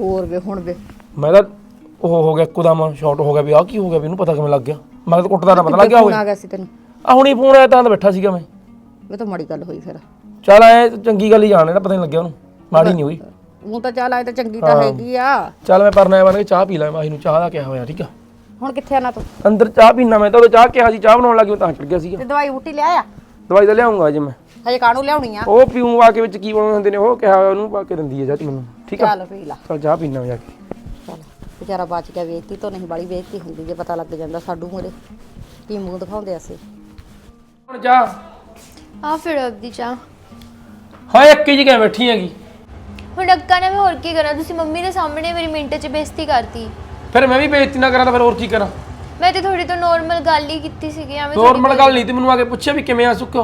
ਹੋਰ ਵੇ ਹੁਣ ਵੇ। ਮੈਂ ਤਾਂ ਉਹ ਹੋ ਗਿਆ ਇੱਕਦਮ ਸ਼ਾਰਟ ਹੋ ਗਿਆ ਵੀ ਆਹ ਕੀ ਹੋ ਗਿਆ ਵੀ ਇਹਨੂੰ ਪਤਾ ਕਿਵੇਂ ਲੱਗ ਗਿਆ। ਮੈਂ ਤਾਂ ਕੁੱਟਦਾ ਨਾ ਪਤਾ ਲੱਗ ਗਿਆ ਹੋਵੇ। ਆ ਗਿਆ ਸੀ ਤੈਨੂੰ? ਆ ਹੁਣੀ ਫੋਨ ਆਇਆ ਤਾਂ ਤਾਂ ਬੈਠਾ ਸੀਗਾ ਮੈਂ। ਇਹ ਤਾਂ ਮਾੜੀ ਗੱਲ ਹੋਈ ਫਿਰ। ਚੱਲ ਐ ਚੰਗੀ ਗੱਲ ਹੀ ਜਾਣ ਇਹਦਾ ਪਤਾ ਨਹੀਂ ਲੱਗਿਆ ਉਹਨੂੰ। ਮਾੜੀ ਨਹੀਂ ਹੋਈ। ਉਹ ਤਾਂ ਚੱਲ ਆਏ ਤਾਂ ਚੰਗੀ ਤਾਂ ਹੈਗੀ ਆ। ਚੱਲ ਮੈਂ ਪਰਨਾ ਬਣ ਕੇ ਚਾਹ ਪੀ ਲਾਂ ਮਾਹੀ ਨੂੰ ਚਾਹ ਦਾ ਕਿਹਾ ਹੋਇਆ ਠੀਕ ਆ? ਹੁਣ ਕਿੱਥੇ ਆਣਾ ਤੂੰ? ਅੰਦਰ ਚਾਹ ਪੀਣਾ ਮੈਂ ਤਾਂ ਉਹ ਚਾਹ ਕਿਹਾ ਸੀ ਚਾਹ ਬਣਾਉਣ ਲੱਗੀ ਮੈਂ ਤਾਂ ਚੜ ਗਿਆ ਸੀਗਾ। ਤੇ ਦਵਾਈ ਬੂਟੀ ਲਿਆਇਆ ਦਵਾਈ ਤਾਂ ਲਿਆਉਂਗਾ ਅੱਜ ਮੈਂ। ਹਜੇ ਕਾਣੂ ਲਿਆਉਣੀ ਆ? ਉਹ ਪੀਊਂ ਆ ਕੇ ਵਿੱਚ ਕੀ ਬਣਾਉਂਦੇ ਹੁੰਦੇ ਨੇ ਉਹ ਕਿਹਾ ਹੋਇਆ ਉਹਨੂੰ ਪਾ ਕੇ ਦਿੰਦੀ ਹੈ ਚਾਹ 'ਚ ਮੈਨੂੰ ਠੀਕ ਆ? ਚੱਲ ਪੀ ਲਾ। ਚੱਲ ਚਾਹ ਪੀਣਾ ਜਾ ਕੇ। ਚੱਲ ਵਿਚਾਰਾ ਬਚ ਗਿਆ ਵੇਚਤੀ ਤੋਂ ਨਹੀਂ ਬਾਲੀ ਵੇਚਤੀ ਹੁੰਦੀ ਜੇ ਪਤਾ ਲੱਗ ਜਾਂਦਾ ਸਾਡੂ ਮੂਰੇ ਕੀ ਮੂੰਹ ਦਿਖਾਉਂਦੇ ਅਸੀਂ। ਹੁਣ ਚਾਹ ਆ ਫਿਰ ਆਪਦੀ ਚਾਹ। ਹਾਂ ਇੱਕ ਹੀ ਜਗ੍ਹਾ ਬੈਠੀ ਹੈਗੀ। ਹੁਣ ਅੱਕਾ ਨਾ ਮੈਂ ਹੋਰ ਕੀ ਕਰਾਂ? ਤੁਸੀਂ ਮੰਮੀ ਦੇ ਸਾਹਮਣੇ ਮੇਰੀ ਮਿੰਟ 'ਚ ਬੇਇੱਜ਼ਤੀ ਕਰਤੀ। ਫਿਰ ਮੈਂ ਵੀ ਬੇਇੱਜ਼ਤੀ ਨਾ ਕਰਾਂ ਤਾਂ ਫਿਰ ਹੋਰ ਕੀ ਕਰਾਂ? ਮੈਂ ਤੇ ਥੋੜੀ ਤੋਂ ਨੋਰਮਲ ਗੱਲ ਹੀ ਕੀਤੀ ਸੀਗੀ ਐਵੇਂ ਨੋਰਮਲ ਗੱਲ ਨਹੀਂ ਤੇ ਮੈਨੂੰ ਆ ਕੇ ਪੁੱਛਿਆ ਵੀ ਕਿਵੇਂ ਆ ਸੁੱਖ?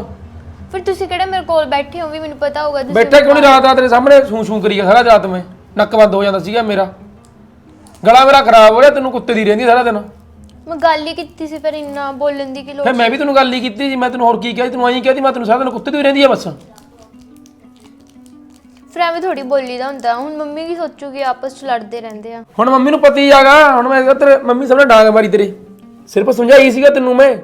ਫਿਰ ਤੁਸੀਂ ਕਿਹੜਾ ਮੇਰੇ ਕੋਲ ਬੈਠੇ ਹੋ ਵੀ ਮੈਨੂੰ ਪਤਾ ਹੋਊਗਾ ਤੁਸੀਂ ਬੈਠਾ ਕਿਉਂ ਨਹੀਂ? ਰਾਤ ਆ ਤੇਰੇ ਸਾਹਮਣੇ ਸੂ ਸੂ ਕਰੀ ਗਿਆ ਸਾਰਾ ਰਾਤ ਮੈਂ। ਨੱਕ ਬੰਦ ਹੋ ਜਾਂਦਾ ਸੀਗਾ ਮੇਰਾ। ਗਲਾ ਮੇਰਾ ਖਰਾਬ ਹੋ ਰਿਹਾ ਤੈਨੂੰ ਕੁੱਤੇ ਦੀ ਰਹਿੰਦੀ ਸਾਰਾ ਦਿਨ। ਮੈਂ ਗੱਲ ਹੀ ਕੀਤੀ ਸੀ ਪਰ ਇੰਨਾ ਬੋਲਣ ਦੀ ਕੀ ਲੋੜ ਫਿਰ ਮੈਂ ਵੀ ਤੈਨੂੰ ਗੱਲ ਹੀ ਕੀਤੀ ਸੀ ਮੈਂ ਤੈਨੂੰ ਹੋਰ ਕੀ ਕਿਹਾ ਸੀ? ਤੈਨੂੰ ਆਈ ਕਿਹਾ ਸੀ ਮੈਂ ਤੈਨੂੰ ਸਾਰਾ ਦਿਨ ਕੁੱਤੇ ਦੀ ਰਹਿੰਦੀ ਆ ਬਸ। ਫਿਰ ਐਵੇਂ ਥੋੜੀ ਬੋਲੀ ਦਾ ਹੁੰਦਾ। ਹੁਣ ਮੰਮੀ ਕੀ ਸੋਚੂਗੀ ਆਪਸ ਚ ਲੜਦੇ ਰਹਿੰਦੇ ਆ। ਹੁਣ ਮੰਮੀ ਨੂੰ ਪਤਾ ਹੀ ਆਗਾ ਹੁਣ ਮੈਂ ਕਿਹਾ ਤੇਰੇ ਮੰਮੀ ਸਾਹਮਣੇ ਡਾਂਗ ਮਾਰੀ ਤੇਰੇ। ਸਿਰਫ ਸਮਝਾਈ ਸੀਗਾ ਤੈਨੂੰ ਮੈਂ।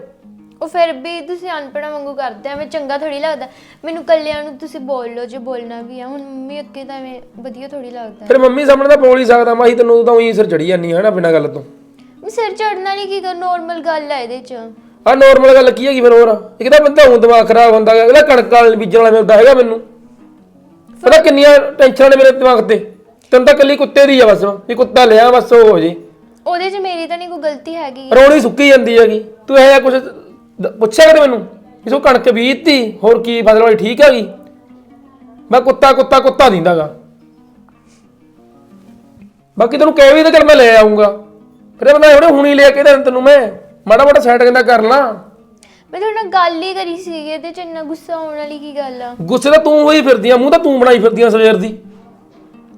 ਉਹ ਫਿਰ ਵੀ ਤੁਸੀਂ ਅਨਪੜਾ ਵਾਂਗੂ ਕਰਦੇ ਆ ਐਵੇਂ ਚੰਗਾ ਥੋੜੀ ਲੱਗਦਾ। ਮੈਨੂੰ ਕੱਲਿਆਂ ਨੂੰ ਤੁਸੀਂ ਬੋਲ ਲਓ ਜੇ ਬੋਲਣਾ ਵੀ ਆ। ਹੁਣ ਮੰਮੀ ਅੱਗੇ ਤਾਂ ਐਵੇਂ ਵਧੀਆ ਥੋੜੀ ਲੱਗਦਾ। ਫਿਰ ਮੰਮੀ ਸਾਹਮਣੇ ਤਾਂ ਬੋਲ ਹੀ ਸਕਦਾ ਮਾਹੀ ਤੈਨੂੰ ਤਾਂ ਉਹੀ ਸਿਰ ਚੜੀ ਜਾਂਦੀ ਹੈ ਨਾ ਬਿਨਾਂ ਗੱਲ ਤੋਂ। ਮੈਂ ਸਿਰ ਚੜਨ ਵਾਲੀ ਕੀ ਕਰ ਨੋਰਮਲ ਗੱਲ ਆ ਇਹਦੇ ਚ। ਆ ਨੋਰਮਲ ਗੱਲ ਕੀ ਹੈਗੀ ਫਿਰ ਹੋਰ? ਇੱਕ ਤਾਂ ਬੰਦਾ ਹੁਣ ਦਿਮਾਗ ਖਰਾਬ ਹੁੰਦਾ ਹੈਗਾ ਅਗਲਾ ਕਣਕ ਵਾਲ ਬੀਜਣ ਵਾਲਾ ਮਿਲਦਾ ਹੈਗਾ ਮੈਨੂੰ। ਪਤਾ ਕਿੰਨੀਆਂ ਟੈਨਸ਼ਨਾਂ ਨੇ ਮੇਰੇ ਦਿਮਾਗ ਤੇ? ਤੈਨੂੰ ਤਾਂ ਕੱਲੀ ਕੁੱਤੇ ਦੀ ਆ ਬਸ ਵੀ ਕੁੱਤਾ ਲਿਆ ਬਸ ਉਹ ਹੋ ਜੇ। ਉਹਦੇ ਚ ਮੇਰੀ ਤਾਂ ਨਹੀਂ ਕੋਈ ਗਲਤੀ ਹੈਗੀ। ਰੋਣੀ ਸੁੱਕੀ ਜਾਂਦੀ ਹੈਗੀ। ਤੂੰ ਇਹ ਕੁਝ ਪੁੱਛਿਆ ਕਦੇ ਮੈਨੂੰ? ਤੂੰ ਕਣਕ ਬੀਜਤੀ ਹੋਰ ਕੀ ਫਸਲ ਵਾਲੀ ਠੀਕ ਹੈਗੀ? ਮੈਂ ਕੁੱਤਾ ਕੁੱਤਾ ਕੁੱਤਾ ਦਿੰਦਾਗਾ। ਬਾਕੀ ਤੈਨੂੰ ਕਹਿ ਵੀ ਤਾਂ ਚੱਲ ਮੈਂ ਲੈ ਆਉਂਗਾ ਫਿਰ ਬੰਦਾ ਇਹਨੇ ਹੁਣੀ ਲੈ ਕੇ ਦੇਣ ਤੈਨੂੰ ਮੈਂ ਮਾੜਾ ਮਾੜਾ ਸੈਟ ਕਹਿੰਦਾ ਕਰ ਲਾ। ਮੈਂ ਤੁਹਾਡੇ ਨਾਲ ਗੱਲ ਹੀ ਕਰੀ ਸੀਗੀ ਇਹਦੇ ਚ ਇੰਨਾ ਗੁੱਸਾ ਆਉਣ ਵਾਲੀ ਕੀ ਗੱਲ ਆ? ਗੁੱਸੇ ਤਾਂ ਤੂੰ ਹੋਈ ਫਿਰਦੀ ਆ ਮੂੰਹ ਤਾਂ ਤੂੰ ਬਣਾਈ ਫਿਰਦੀ ਆ ਸਵੇਰ ਦੀ।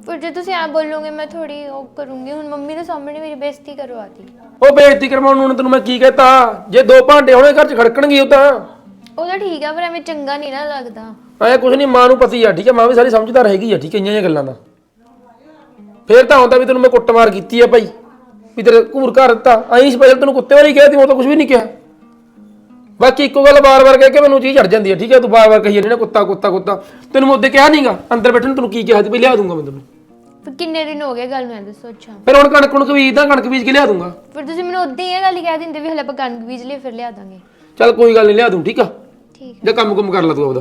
ਪਰ ਜੇ ਤੁਸੀਂ ਆ ਬੋਲੋਗੇ ਮੈਂ ਥੋੜੀ ਉਹ ਕਰੂੰਗੀ। ਹੁਣ ਮੰਮੀ ਦੇ ਸਾਹਮਣੇ ਮੇਰੀ ਬੇਇੱਜ਼ਤੀ ਕਰਵਾਤੀ। ਉਹ ਬੇਇੱਜ਼ਤੀ ਕਰਵਾਉਣ ਨੂੰ ਤੈਨੂੰ ਮੈਂ ਕੀ ਕਹਤਾ? ਜੇ ਦੋ ਭਾਂਡੇ ਹੋਣੇ ਘਰ 'ਚ ਖੜਕਣਗੇ ਉਹ ਤਾਂ। ਉਹ ਤਾਂ ਠੀਕ ਆ ਪਰ ਐਵੇਂ ਚੰਗਾ ਨਹੀਂ ਨਾ ਲੱਗਦਾ। ਐ ਕੁਝ ਨਹੀਂ ਮਾਂ ਨੂੰ ਪਤੀ ਆ ਠੀਕ ਹੈ ਮਾਂ ਵੀ ਸਾਰੀ ਸਮਝਦਾਰ ਹੈਗੀ ਆ ਠੀਕ ਹੈ ਇੰਨੀਆਂ ਜਿਹੀਆਂ ਗੱਲਾਂ ਦਾ। ਫੇਰ ਤਾਂ ਹੁੰਦਾ ਵੀ ਤੈਨੂੰ ਮੈਂ ਕੁੱਟਮਾਰ ਕੀਤੀ ਆ ਭਾਈ। ਵੀ ਤੇਰੇ ਘੂਰ ਘਰ ਦਿੱਤਾ। ਐਂ ਸਪੈਸ਼ਲ ਤੈਨੂੰ ਕੁੱਤੇ ਵਾਲੀ ਕਹਿਤੀ ਉਹ ਤਾਂ ਕੁਝ ਵੀ ਨਹੀਂ ਕਿਹਾ। ਬਾਕੀ ਇੱਕੋ ਗੱਲ ਬਾਰ-ਬਾਰ ਕਹਿ ਕੇ ਮੈਨੂੰ ਚੀਜ਼ ਚੜ ਜਾਂਦੀ ਹੈ ਠੀਕ ਹੈ ਤੂੰ ਬਾਰ-ਬਾਰ ਕਹੀ ਜਾਂਦੀ ਨਾ ਕੁੱਤਾ ਕੁੱਤਾ ਕੁੱਤਾ। ਤੈਨੂੰ ਮੈਂ ਉਹਦੇ ਕਿਹਾ ਨਹੀਂਗਾ ਅੰਦਰ ਬੈਠਣ ਨੂੰ ਤੈਨੂੰ ਕੀ ਕਿਹਾ ਸੀ ਵੀ ਲਿਆ ਦੂੰਗਾ ਮੈਂ ਤੈਨੂੰ। ਫਿਰ ਕਿੰਨੇ ਦਿਨ ਹੋ ਗਏ ਗੱਲ ਨੂੰ ਐਂ ਦੱਸੋ ਅੱਛਾ ਫਿਰ ਹੁਣ ਕਣਕ ਕਣਕ ਬੀਜਦਾ ਕਣਕ ਬੀਜ ਕੇ ਲਿਆ ਦੂੰਗਾ। ਫਿਰ ਤੁਸੀਂ ਮੈਨੂੰ ਉਦੋਂ ਹੀ ਇਹ ਗੱਲ ਕਹਿ ਦਿੰਦੇ ਵੀ ਹਲੇ ਆਪਾਂ ਕਣਕ ਬੀਜ ਲਈ ਫਿਰ ਲਿਆ ਦਾਂਗੇ। ਚੱਲ ਕੋਈ ਗੱਲ ਨਹੀਂ ਲਿਆ ਦੂੰ ਠੀਕ ਆ? ਠੀਕ ਜਾਂ ਕੰਮ ਕੁਮ ਕਰ ਲੈ ਤੂੰ ਆਪਦਾ।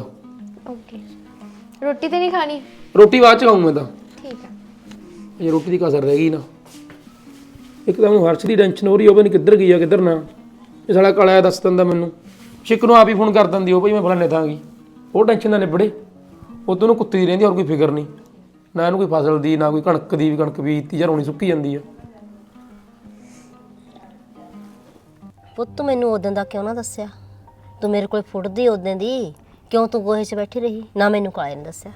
ਓਕੇ। ਰੋਟੀ ਤੇ ਨਹੀਂ ਖਾਣੀ? ਰੋਟੀ ਬਾਅਦ ਚ ਖਾਊਂ ਮੈਂ ਤਾਂ। ਠੀਕ ਆ। ਜੇ ਰੋਟੀ ਦੀ ਕਸਰ ਰਹਿ ਗਈ ਨਾ। ਇੱਕ ਤਾਂ ਮੈਨੂੰ ਹਰਸ਼ ਦੀ ਟੈਨਸ਼ਨ ਹੋ ਰਹੀ ਹੋਵੇ ਨਹੀਂ ਕਿੱਧਰ ਗਈ ਆ ਕਿੱਧਰ ਨਾ। ਇਹ ਸਾਲਾ ਕਾਲਾ ਦੱਸ ਦਿੰਦਾ ਮੈਨੂੰ। ਸ਼ਿਕ ਨੂੰ ਆਪ ਹੀ ਫੋਨ ਕਰ ਦਿੰਦੀ ਉਹ ਭਈ ਮੈਂ ਫਲਾਣੇ ਥਾਂ ਗਈ। ਉਹ ਟੈਨਸ਼ਨ ਨਾਲ ਨਿਬੜੇ। ਉਹ ਤੋਂ ਉਹਨੂੰ ਕੁੱਤੀ ਦੀ ਰਹਿੰਦੀ ਹੋਰ ਕੋਈ ਫਿਕਰ ਨਹੀਂ। ਨਾ ਇਹਨੂੰ ਕੋਈ ਫਸਲ ਦੀ ਨਾ ਕੋਈ ਕਣਕ ਦੀ ਵੀ ਕਣਕ ਬੀਜਤੀ ਜਾਂ ਰੋਣੀ ਸੁੱਕੀ ਜਾਂਦੀ ਆ। ਪੁੱਤ ਮੈਨੂੰ ਉਦੋਂ ਦਾ ਕਿਉਂ ਨਾ ਦੱਸਿਆ? ਤੂੰ ਮੇਰੇ ਕੋਲ ਫੁੱਟਦੀ ਉਦੋਂ ਦੀ। ਕਿਉਂ ਤੂੰ ਗੋਹੇ 'ਚ ਬੈਠੀ ਰਹੀ? ਨਾ ਮੈਨੂੰ ਕਾਲੇ ਨੇ ਦੱਸਿਆ।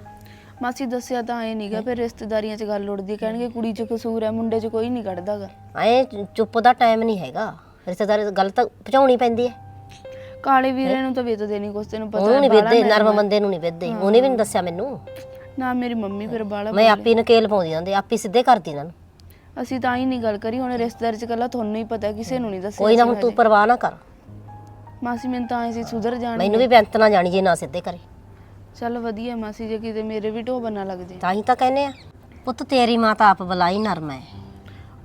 ਮਾਸੀ ਦੱਸਿਆ ਤਾਂ ਐ ਨਹੀਂਗਾ ਫਿਰ ਰਿਸ਼ਤੇਦਾਰੀਆਂ 'ਚ ਗੱਲ ਉੜਦੀ ਕਹਿਣਗੇ ਕੁੜੀ 'ਚ ਕਸੂਰ ਹੈ ਮੁੰਡੇ 'ਚ ਕੋਈ ਨਹੀਂ ਕੱਢਦਾਗਾ। ਐ ਚੁੱਪ ਦਾ ਟਾਈਮ ਨਹੀਂ ਹੈਗਾ। ਰਿਸ਼ਤੇਦਾਰੀ ਗੱਲ ਤਾਂ ਪਹੁੰਚਾਉਣੀ ਪੈਂਦੀ ਹੈ। ਕਾਲੇ ਵੀਰੇ ਨੂੰ ਤਾਂ ਵੇਚਦੇ ਨਹੀਂ ਕੁਛ ਤੈਨੂੰ ਪਤਾ ਉਹਨੂੰ ਨਹੀਂ ਬਾਹਲਾ ਨਰਮ ਬੰਦੇ ਨੂੰ ਨਹੀਂ ਵੇਚਦੇ। ਉਹਨੇ ਵੀ ਨਹੀਂ ਦੱਸਿਆ ਮੈਨੂੰ। ਨਾ ਮੇਰੀ ਮੰਮੀ ਫਿਰ ਬਾਲਾ ਮੈਂ ਆਪੀ ਨਕੇਲ ਪਾਉਂਦੀ ਜਾਂਦੇ ਆਪੀ ਸਿੱਧੇ ਕਰਦੀ ਇਹਨਾਂ ਨੂੰ। ਅਸੀਂ ਤਾਂ ਹੀ ਨਹੀਂ ਗੱਲ ਕਰੀ ਹੁਣ ਰਿਸ਼ਤੇਦਾਰ 'ਚ ਕੱਲਾ ਤੁਹਾਨੂੰ ਹੀ ਪਤਾ ਕਿਸੇ ਨੂੰ ਨਹੀਂ ਦੱਸਿਆ ਕੋਈ ਨਾ ਹੁਣ ਤੂੰ। ਪਰਵਾਹ ਨਾ ਕਰ। ਮਾਸੀ ਮੈਨੂੰ ਤਾਂ ਐ ਸੀ ਸੁਧਰ ਜਾਣ ਮੈਨੂੰ ਵੀ ਬੈਂਤ ਨਾ ਜਾਣੀ ਜੇ ਨਾ ਸਿੱਧੇ ਕਰੇ। ਚੱਲ ਵਧੀਆ ਮਾਸੀ ਜੇ ਕਿਤੇ ਮੇਰੇ ਵੀ ਢੋ ਬੰਨਾ ਲੱਗ ਜੇ। ਤਾਂ ਹੀ ਤਾਂ ਕਹਿੰਦੇ ਆ ਪੁੱਤ ਤੇਰੀ ਮਾਂ ਤਾਂ ਆਪ ਬਲਾਈ ਨਰਮ ਹੈ।